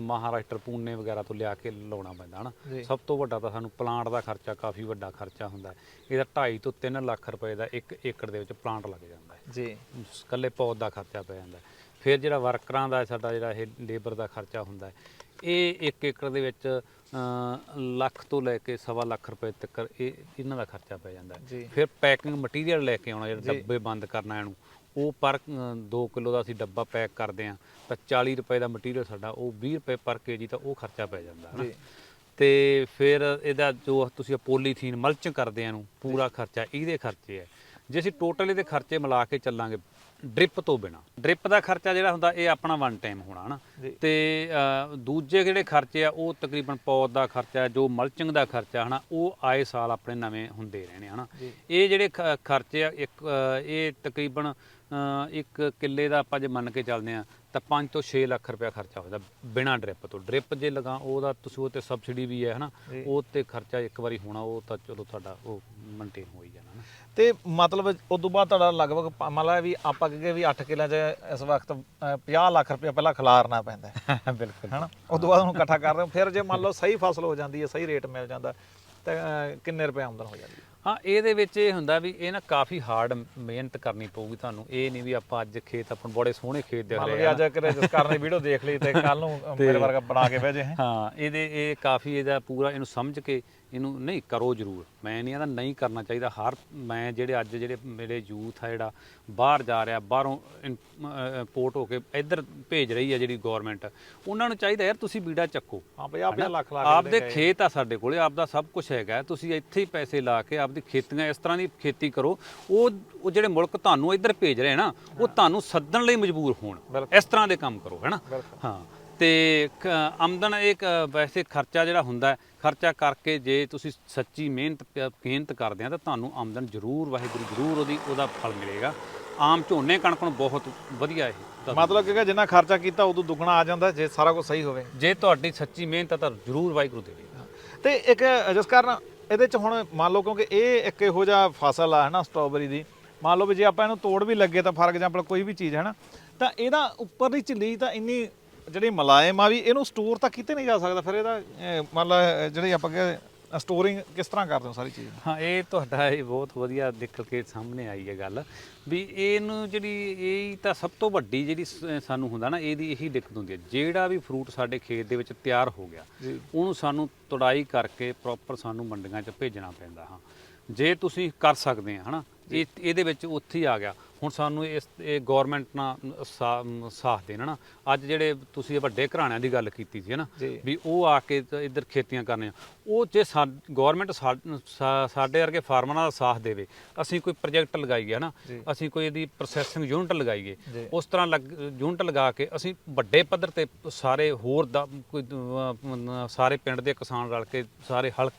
S2: ਮਹਾਰਾਸ਼ਟਰ ਪੂਨੇ ਵਗੈਰਾ ਤੋਂ ਲਿਆ ਕੇ ਲਾਉਣਾ ਪੈਂਦਾ ਹਨਾ। ਸਭ ਤੋਂ ਵੱਡਾ ਤਾਂ ਸਾਨੂੰ ਪਲਾਂਟ ਦਾ ਖਰਚਾ ਕਾਫੀ ਵੱਡਾ ਖਰਚਾ ਹੁੰਦਾ ਇਹਦਾ 2.5 ਤੋਂ 3 ਲੱਖ ਰੁਪਏ ਦਾ ਇੱਕ ਏਕੜ ਦੇ ਵਿੱਚ ਪਲਾਂਟ ਲੱਗ ਜਾਂਦਾ ਹੈ
S1: ਜੀ
S2: ਇਕੱਲੇ ਪੌਦ ਦਾ ਖਰਚਾ ਪੈ ਜਾਂਦਾ। ਫਿਰ ਜਿਹੜਾ ਵਰਕਰਾਂ ਦਾ ਸਾਡਾ ਜਿਹੜਾ ਇਹ ਲੇਬਰ ਦਾ ਖਰਚਾ ਹੁੰਦਾ ਹੈ ਇਹ ਇੱਕ ਏਕੜ ਦੇ ਵਿੱਚ ਲੱਖ ਤੋਂ ਲੈ ਕੇ ਸਵਾ ਲੱਖ ਰੁਪਏ ਤੱਕ ਇਹ ਇਹਨਾਂ ਦਾ ਖਰਚਾ ਪੈ ਜਾਂਦਾ ਹੈ ਫਿਰ ਪੈਕਿੰਗ ਮਟੀਰੀਅਲ ਲੈ ਕੇ ਆਉਣਾ ਜਿਹੜਾ। ਡੱਬੇ ਬੰਦ ਕਰਨਾ ਇਹਨੂੰ ਉਹ ਪਰ 2 ਕਿਲੋ ਦਾ ਅਸੀਂ ਡੱਬਾ ਪੈਕ ਕਰਦੇ ਆ ਤਾਂ 40 ਰੁਪਏ ਦਾ ਮਟੀਰੀਅਲ ਸਾਡਾ ਉਹ 20 ਰੁਪਏ ਪਰ ਕੇਜੀ ਤਾਂ ਉਹ ਖਰਚਾ ਪੈ ਜਾਂਦਾ ਹੈ ਨਾ। ਤੇ ਫਿਰ ਇਹਦਾ ਜੋ ਤੁਸੀਂ ਪੋਲੀਥੀਨ ਮਲਚ ਕਰਦੇ ਆ ਇਹਨੂੰ ਪੂਰਾ ਖਰਚਾ ਇਹਦੇ ਖਰਚੇ ਹੈ ਜੇ ਅਸੀਂ ਟੋਟਲ ਇਹਦੇ ਖਰਚੇ ਮਿਲਾ ਕੇ ਚੱਲਾਂਗੇ ਡ੍ਰਿਪ ਤੋਂ ਬਿਨਾ। ਡ੍ਰਿਪ ਦਾ ਖਰਚਾ ਜਿਹੜਾ ਹੁੰਦਾ ਇਹ ਆਪਣਾ ਵਨ ਟਾਈਮ ਹੋਣਾ ਹਨਾ। ਤੇ ਅ, ਦੂਜੇ ਜਿਹੜੇ ਖਰਚੇ ਆ ਉਹ ਤਕਰੀਬਨ ਪੌਦ ਦਾ ਖਰਚਾ ਜੋ ਮਲਚਿੰਗ ਦਾ ਖਰਚਾ ਹਨਾ ਉਹ ਆਏ ਸਾਲ ਆਪਣੇ ਨਵੇਂ ਹੁੰਦੇ ਰਹਿਣੇ ਹਨਾ?
S1: ਜੀ।
S2: ਇਹ ਜਿਹੜੇ ਖ- ਖਰਚੇ ਆ ਇੱਕ ਅ, ਇਹ ਤਕਰੀਬਨ ਅ, ਇੱਕ ਕਿੱਲੇ ਦਾ ਆਪਾਂ ਜੇ ਮੰਨ ਕੇ ਚੱਲਦੇ ਆ ਤਾਂ 5 ਤੋਂ 6 ਲੱਖ ਰੁਪਇਆ ਖਰਚਾ ਹੁੰਦਾ ਬਿਨਾ ਡ੍ਰਿਪ ਤੋਂ। ਡ੍ਰਿਪ ਜੇ ਲਗਾ ਉਹਦਾ ਤੁਸੀਂ ਉਹ ਤੇ ਸਬਸਿਡੀ ਵੀ ਹੈ ਹਨਾ?
S1: ਜੀ।
S2: ਉਹ ਤੇ ਖਰਚਾ ਇੱਕ ਵਾਰੀ ਹੋਣਾ ਉਹ ਤਾਂ ਚਲੋ ਤੁਹਾਡਾ ਉਹ ਮੇਨਟੇਨ ਹੋ ਹੀ ਜਾਣਾ ਨਾ
S1: ਤੇ ਮਤਲਬ ਉਸ ਤੋਂ ਬਾਅਦ ਤੁਹਾਡਾ ਲਗਭਗ ਪ- ਮੰਨ ਲਾ ਵੀ ਆਪਾਂ ਕਹੀਏ ਵੀ 8 ਕਿੱਲਿਆਂ 'ਚ ਇਸ ਵਕਤ ਅਹ, 50 ਲੱਖ ਰੁਪਏ ਪਹਿਲਾਂ ਖਿਲਾਰਨਾ ਪੈਂਦਾ ਹੈ।
S2: ਬਿਲਕੁਲ।
S1: ਹਨਾ? ਉਸ ਤੋਂ ਬਾਅਦ ਉਹਨੂੰ ਇਕੱਠਾ ਕਰਦੇ ਹੋ ਫਿਰ ਜੇ ਮੰਨ ਲਓ ਸਹੀ ਫਸਲ ਹੋ ਜਾਂਦੀ ਹੈ ਸਹੀ ਰੇਟ ਮਿਲ ਜਾਂਦਾ ਤਾਂ ਕਿੰਨੇ ਰੁਪਏ ਆਮਦਨ ਹੋ ਜਾਂਦੀ ਹੈ?
S2: ਹਾਂ ਇਹਦੇ ਵਿੱਚ ਇਹ ਹੁੰਦਾ ਵੀ ਇਹ ਨਾ ਕਾਫੀ ਹਾਰਡ ਮਿਹਨਤ ਕਰਨੀ ਪਊਗੀ ਤੁਹਾਨੂੰ। ਇਹ ਨਹੀਂ ਵੀ ਆਪਾਂ ਅੱਜ ਖੇਤ ਆਪਾਂ ਬੜੇ ਸੋਹਣੇ ਖੇਤ ਦੇਖ
S1: ਮੰਨ ਲਓ
S2: ਲਏ
S1: ਵੀ
S2: ਆ
S1: ਅੱਜ ਕਰੇ ਜਿਸ ਕਾਰਨ ਵੀਡੀਓ ਦੇਖ ਲਈ ਤੇ ਕੱਲ ਨੂੰ ਮੇਰੇ ਵਰਗਾ ਬਣਾ ਕੇ ਬਹਿ ਜੇ ਹੈਂ।
S2: ਹਾਂ ਇਹਦੇ ਇਹ ਕਾਫੀ ਇਹਦਾ ਪੂਰਾ ਇਹਨੂੰ ਸਮਝ ਕੇ ਇਹਨੂੰ ਨਹੀਂ ਕਰੋ ਜ਼ਰੂਰ ਮੈਂ ਨਹੀਂ ਆਦਾ ਨਹੀਂ ਕਰਨਾ ਚਾਹੀਦਾ ਹਰ ਮੈਂ ਜਿਹੜੇ ਅੱਜ ਜਿਹੜੇ ਮੇਰੇ ਯੂਥ ਆ ਜਿਹੜਾ ਬਾਹਰ ਜਾ ਰਿਹਾ ਬਾਹਰੋਂ ਇੰਪੋਰਟ ਹੋ ਕੇ ਇੱਧਰ ਭੇਜ ਰਹੀ ਹੈ ਜਿਹੜੀ ਗਵਰਨਮੈਂਟ ਉਹਨਾਂ ਨੂੰ ਚਾਹੀਦਾ ਯਾਰ ਤੁਸੀਂ ਬੀੜਾ ਚੱਕੋ
S1: ਹਾਂ ਬਈ ਆਪੇ
S2: ਹਨਾ?
S1: ਲੱਖ ਲਾ ਕੇ
S2: ਆਪਦੇ
S1: ਲੈ ਗਏ।
S2: ਖੇਤ ਆ ਸਾਡੇ ਕੋਲੇ ਆਪਦਾ ਸਭ ਕੁਝ ਹੈਗਾ। ਤੁਸੀਂ ਇੱਥੇ ਹੀ ਪੈਸੇ ਲਾ ਕੇ ਆਪਦੀ ਖੇਤੀਆਂ ਇਸ ਤਰ੍ਹਾਂ ਦੀ ਖੇਤੀ ਕਰੋ ਉਹ ਉਹ ਜਿਹੜੇ ਮੁਲਕ ਤੁਹਾਨੂੰ ਇੱਧਰ ਭੇਜ ਰਹੇ ਨਾ ਉਹ ਤੁਹਾਨੂੰ ਸੱਦਣ ਲਈ ਮਜਬੂਰ ਹੋਣ। ਇਸ ਤਰ੍ਹਾਂ ਦੇ ਕੰਮ ਕਰੋ ਹੈਨਾ। ਹਾਂ ਤੇ ਆਮਦਨ ਇੱਕ ਵੈਸੇ ਖਰਚਾ ਜਿਹੜਾ ਹੁੰਦਾ ਖਰਚਾ ਕਰਕੇ ਜੇ ਤੁਸੀਂ ਸੱਚੀ ਮਿਹਨਤ ਮਿਹਨਤ ਕਰਦੇ ਆ ਤਾਂ ਤੁਹਾਨੂੰ ਆਮਦਨ ਜ਼ਰੂਰ ਵਾਹਿਗੁਰੂ ਜ਼ਰੂਰ ਉਹਦੀ ਉਹਦਾ ਫਲ ਮਿਲੇਗਾ। ਆਮ ਝੋਨੇ ਕਣਕ ਨੂੰ ਬਹੁਤ ਵਧੀਆ ਇਹ
S1: ਮਤਲਬ ਕਿ ਜਿੰਨਾ ਖਰਚਾ ਕੀਤਾ ਉਦੋਂ ਦੁੱਗਣਾ ਆ ਜਾਂਦਾ ਜੇ ਸਾਰਾ ਕੁਝ ਸਹੀ ਹੋਵੇ।
S2: ਜੇ ਤੁਹਾਡੀ ਸੱਚੀ ਮਿਹਨਤ ਤਾਂ ਜ਼ਰੂਰ ਵਾਹਿਗੁਰੂ ਦੇਵੇਗਾ
S1: ਤੇ ਇੱਕ ਜਿਸ ਕਾਰਨ ਇਹਦੇ ਚ ਹੁਣ ਮੰਨ ਲਓ ਕਿਉਂਕਿ ਇਹ ਇੱਕ ਇਹੋ ਜਿਹਾ ਫਸਲ ਆ ਹਨਾ ਸਟ੍ਰਾਬੇਰੀ ਦੀ। ਮੰਨ ਲਓ ਵੀ ਜੇ ਆਪਾਂ ਇਹਨੂੰ ਤੋੜ ਵੀ ਲੱਗੇ ਤਾਂ ਫਾਰ ਐਗਜ਼ਾਮਪਲ ਕੋਈ ਵੀ ਚੀਜ਼ ਹੈ ਨਾ ਤਾਂ ਇਹਦਾ ਉੱਪਰਲੀ ਝਿੱਲੀ ਤਾਂ ਇੰਨੀ ਜਿਹੜੀ ਮਲਾਇਮ ਆ ਵੀ ਇਹਨੂੰ ਸਟੋਰ ਤਾਂ ਕਿਤੇ ਨਹੀਂ ਜਾ ਸਕਦਾ ਫਿਰ ਇਹਦਾ ਅਹ, ਮੰਨ ਲਾ ਅਹ, ਜਿਹੜੀ ਆਪਾਂ ਕਹੇ ਸਟੋਰਿੰਗ ਕਿਸ ਤਰ੍ਹਾਂ ਕਰਦੇ ਹੋ ਸਾਰੀ ਚੀਜ਼?
S2: ਹਾਂ ਇਹ ਤੁਹਾਡਾ ਇਹ ਬਹੁਤ ਵਧੀਆ ਨਿਕਲ ਕੇ ਸਾਹਮਣੇ ਆਈ ਹੈ ਗੱਲ ਵੀ ਇਹਨੂੰ ਜਿਹੜੀ ਇਹ ਤਾਂ ਸਭ ਤੋਂ ਵੱਡੀ ਜਿਹੜੀ ਸ- ਸਾਨੂੰ ਹੁੰਦਾ ਨਾ ਇਹਦੀ ਇਹੀ ਦਿੱਕਤ ਹੁੰਦੀ ਹੈ। ਜਿਹੜਾ ਵੀ ਫਰੂਟ ਸਾਡੇ ਖੇਤ ਦੇ ਵਿੱਚ ਤਿਆਰ ਹੋ ਗਿਆ
S1: ਜੀ।
S2: ਉਹਨੂੰ ਸਾਨੂੰ ਤੁੜਾਈ ਕਰਕੇ ਪ੍ਰੋਪਰ ਸਾਨੂੰ ਮੰਡੀਆਂ 'ਚ ਭੇਜਣਾ ਪੈਂਦਾ ਹਾਂ। ਜੇ ਤੁਸੀਂ ਕਰ ਸਕਦੇ ਆ ਹਨਾ ਇਹ ਇਹਦੇ ਵਿੱਚ ਉੱਥੇ ਹੀ ਆ ਗਿਆ। ਹੁਣ ਸਾਨੂੰ ਇਸ ਇਹ ਗਵਰਨਮੈਂਟ ਨਾਲ ਸਾ- ਸਾਥ ਦੇਣਾ ਨਾ। ਅੱਜ ਜਿਹੜੇ ਤੁਸੀਂ ਇਹ ਵੱਡੇ ਘਰਾਣਿਆਂ ਦੀ ਗੱਲ ਕੀਤੀ ਸੀ ਹਨਾ?
S1: ਜੀ।
S2: ਵੀ ਉਹ ਆ ਕੇ ਤਾਂ ਇੱਧਰ ਖੇਤੀਆਂ ਕਰਨੀਆਂ। ਉਹ ਜੇ ਗਵਰਨਮੈਂਟ ਸਾਡੇ ਵਰਗੇ ਫਾਰਮਰਾਂ ਦਾ ਸਾਥ ਦੇਵੇ ਅਸੀਂ ਕੋਈ ਪ੍ਰੋਜੈਕਟ ਲਗਾਈਏ ਹਨਾ?
S1: ਜੀ।
S2: ਅਸੀਂ ਕੋਈ ਇਹਦੀ ਪ੍ਰੋਸੈਸਿੰਗ ਯੂਨਿਟ ਲਗਾਈਏ
S1: ਜੀ।
S2: ਉਸ ਤਰ੍ਹਾਂ ਲੱਗ- ਯੂਨਿਟ ਲਗਾ ਕੇ ਅਸੀਂ ਵੱਡੇ ਪੱਧਰ ਤੇ ਸਾਰੇ ਹੋਰ ਦਾ ਕੋਈ ਸਾਰੇ ਪਿੰਡ ਦੇ ਕਿਸਾਨ ਰਲ ਕੇ ਸਾਰੇ ਹਲਕ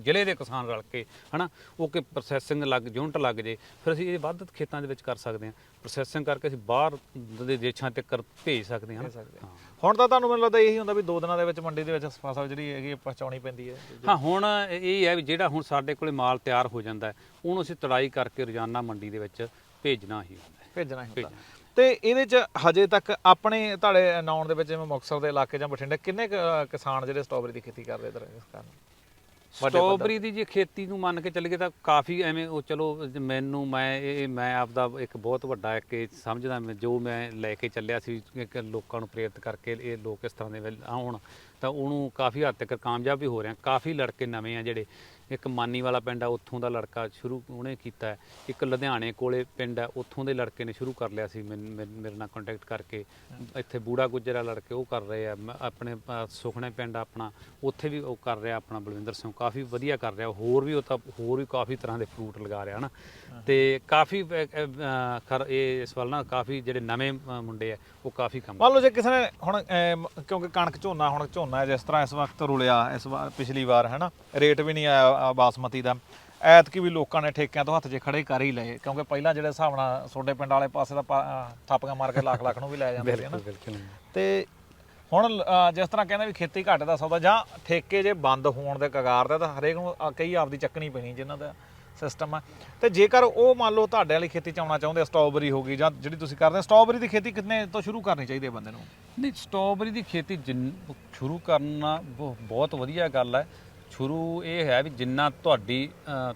S2: ਜ਼ਿਲ੍ਹੇ ਦੇ ਕਿਸਾਨ ਰਲ ਕੇ ਹਨਾ? ਉਹ ਕਿ ਪ੍ਰੋਸੈਸਿੰਗ ਲੱਗ ਯੂਨਿਟ ਲੱਗ ਜੇ। ਫਿਰ ਅਸੀਂ ਇਹ ਵੱਧ ਖੇਤਾਂ ਦੇ ਵਿੱਚ ਕਰ ਸਕਦੇ ਹਾਂ। ਪ੍ਰੋਸੈਸਿੰਗ ਕਰਕੇ ਅਸੀਂ ਬਾਹਰ ਦੇ ਦੇਸ਼ਾਂ ਤੱਕ ਭੇਜ ਸਕਦੇ ਹਾਂ।
S1: ਸਕਦੇ ਹੁਣ ਤਾਂ ਤੁਹਾਨੂੰ ਮੈਨੂੰ ਲੱਗਦਾ ਇਹੀ ਹੁੰਦਾ ਵੀ ਦੋ ਦਿਨਾਂ ਦੇ ਵਿੱਚ ਮੰਡੀ ਦੇ ਵਿੱਚ ਫਸਲ ਜਿਹੜੀ ਹੈਗੀ ਪਹੁੰਚਾਉਣੀ ਪੈਂਦੀ ਹੈ।
S2: ਹਾਂ ਹੁਣ ਇਹ ਹੈ ਵੀ ਜਿਹੜਾ ਹੁਣ ਸਾਡੇ ਕੋਲੇ ਮਾਲ ਤਿਆਰ ਹੋ ਜਾਂਦਾ ਹੈ ਉਹਨੂੰ ਅਸੀਂ ਤੜਾਈ ਕਰਕੇ ਰੋਜ਼ਾਨਾ ਮੰਡੀ ਦੇ ਵਿੱਚ ਭੇਜਣਾ ਹੀ ਹੁੰਦਾ
S1: ਭੇਜਣਾ ਹੀ ਹੁੰਦਾ। ਤੇ ਇਹਦੇ ਚ ਹਜੇ ਤੱਕ ਆਪਣੇ ਤੁਹਾਡੇ ਨਾਉਣ ਦੇ ਵਿੱਚ ਜਿਵੇਂ ਮੁਕਤਸਰ ਦੇ ਇਲਾਕੇ ਜਾਂ ਬਠਿੰਡੇ ਕਿੰਨੇ ਕਿਸਾਨ ਜਿਹੜੇ ਸਟ੍ਰਾਬੇਰੀ ਦੀ ਖੇਤੀ ਕਰਦੇ ਇਧਰ ਇਸ ਕਾਰਨ? ਵੱਡੇ ਪੱਧਰ
S2: ਸਟ੍ਰਾਬੇਰੀ ਦੀ ਜੇ ਖੇਤੀ ਨੂੰ ਮੰਨ ਕੇ ਚੱਲੀਏ ਤਾਂ ਕਾਫੀ ਐਵੇਂ ਉਹ ਚਲੋ ਮੈਨੂੰ, ਮੈਂ, ਇਹ, ਮੈਂ ਆਪਦਾ ਇੱਕ ਬਹੁਤ ਵੱਡਾ ਇੱਕ ਇਹ ਸਮਝਦਾ ਮੈਂ, ਜੋ ਮੈਂ ਲੈ ਕੇ ਚੱਲਿਆ ਸੀ ਕਿ ਲੋਕਾਂ ਨੂੰ ਪ੍ਰੇਰਿਤ ਕਰਕੇ ਇਹ ਲੋਕ ਇਸ ਤਰ੍ਹਾਂ ਦੇ ਵੱਲ ਆਉਣ ਤਾਂ ਉਹਨੂੰ ਕਾਫੀ ਹੱਦ ਤੱਕ ਕਾਮਯਾਬ ਵੀ ਹੋ ਰਹੇ ਆ। ਕਾਫੀ ਲੜਕੇ ਨਵੇਂ ਆ ਜਿਹੜੇ ਇੱਕ ਮਾਨੀ ਵਾਲਾ ਪਿੰਡ ਆ ਉੱਥੋਂ ਦਾ ਲੜਕਾ ਸ਼ੁਰੂ ਉਹਨੇ ਕੀਤਾ ਹੈ। ਇੱਕ ਲੁਧਿਆਣੇ ਕੋਲੇ ਪਿੰਡ ਹੈ ਉੱਥੋਂ ਦੇ ਲੜਕੇ ਨੇ ਸ਼ੁਰੂ ਕਰ ਲਿਆ ਸੀ ਮੈਨ- ਮੈਨ- ਮੇਰੇ ਨਾਲ ਕੰਟੈਕਟ ਕਰਕੇ। ਇੱਥੇ ਬੂੜਾ ਗੁੱਜਰਾ ਲੜਕੇ ਉਹ ਕਰ ਰਹੇ ਆ। ਮ ਆਪਣੇ ਅ, ਸੁਖਣੇ ਪਿੰਡ ਆਪਣਾ ਉੱਥੇ ਵੀ ਉਹ ਕਰ ਰਿਹਾ ਆਪਣਾ ਬਲਵਿੰਦਰ ਸਿੰਘ। ਕਾਫੀ ਵਧੀਆ ਕਰ ਰਿਹਾ। ਹੋਰ ਵੀ ਉਹ ਤਾਂ ਹੋਰ ਵੀ ਕਾਫੀ ਤਰ੍ਹਾਂ ਦੇ ਫਰੂਟ ਲਗਾ ਰਿਹਾ ਨਾ ਤੇ ਕਾਫੀ ਅ, ਅ, ਖਰ ਇਹ ਇਸ ਵੱਲ ਨਾ ਕਾਫੀ ਜਿਹੜੇ ਨਵੇਂ ਅ, ਮੁੰਡੇ ਆ ਉਹ ਕਾਫੀ ਕੰਮ
S1: ਮੰਨ ਲਓ ਜੇ ਕਿਸੇ ਨੇ ਹੁਣ ਅਮ, ਕਿਉਂਕਿ ਕਣਕ ਝੋਨਾ ਹੁਣ ਝੋਨਾ ਜਿਸ ਤਰ੍ਹਾਂ ਇਸ ਵਕਤ ਰੁਲਿਆ ਇਸ ਵਾਰ ਪਿਛਲੀ ਵਾਰ ਹੈਨਾ? ਰੇਟ ਵੀ ਨਹੀਂ ਆਇਆ ਆ ਬਾਸਮਤੀ ਦਾ। ਐਤਕੀ ਵੀ ਲੋਕਾਂ ਨੇ ਠੇਕਿਆਂ ਤੋਂ ਹੱਥ 'ਚ ਖੜੇ ਕਰ ਹੀ ਲਏ ਕਿਉਂਕਿ ਪਹਿਲਾਂ ਜਿਹੜੇ ਹਿਸਾਬ ਨਾਲ ਤੁਹਾਡੇ ਪਿੰਡ ਵਾਲੇ ਪਾਸੇ ਦਾ ਥਾਪੀਆਂ ਮਾਰ ਕੇ ਲੱਖ ਲੱਖ ਨੂੰ ਵੀ ਲੈ ਜਾਂਦੇ ਸੀ ਹਨਾ
S2: ਬਿਲਕੁਲ
S1: ਤੇ ਹੁਣ ਅ, ਜਿਸ ਤਰ੍ਹਾਂ ਕਹਿੰਦੇ ਵੀ ਖੇਤੀ ਘਾਟੇ ਦਾ ਸੌਦਾ ਜਾਂ ਠੇਕੇ ਜੇ ਬੰਦ ਹੋਣ ਦੇ ਕਗਾਰ ਤੇ ਤਾਂ ਹਰੇਕ ਨੂੰ ਅ, ਕਈ ਆਪਦੀ ਚੱਕਣੀ ਪੈਣੀ ਜਿਨ੍ਹਾਂ ਦਾ ਸਿਸਟਮ ਆ। ਤੇ ਜੇਕਰ ਉਹ ਮੰਨ ਲਓ ਤੁਹਾਡੇ ਵਾਲੀ ਖੇਤੀ ਚ ਆਉਣਾ ਚਾਹੁੰਦੇ ਆ ਸਟ੍ਰਾਬੇਰੀ ਹੋ ਗਈ ਜਾਂ ਜਿਹੜੀ ਤੁਸੀਂ ਕਰਦੇ ਸਟ੍ਰਾਬੇਰੀ ਦੀ ਖੇਤੀ ਕਿੰਨੇ ਤੋਂ ਸ਼ੁਰੂ ਕਰਨੀ ਚਾਹੀਦੀ ਹੈ ਬੰਦੇ ਨੂੰ?
S2: ਨਹੀਂ ਸਟ੍ਰਾਬੇਰੀ ਦੀ ਖੇਤੀ ਜਿੰਨ- ਸ਼ੁਰੂ ਕਰਨਾ ਬਹੁ- ਬਹੁਤ ਵਧੀਆ ਗੱਲ ਹੈ। ਸ਼ੁਰੂ ਇਹ ਹੈ ਵੀ ਜਿੰਨਾ ਤੁਹਾਡੀ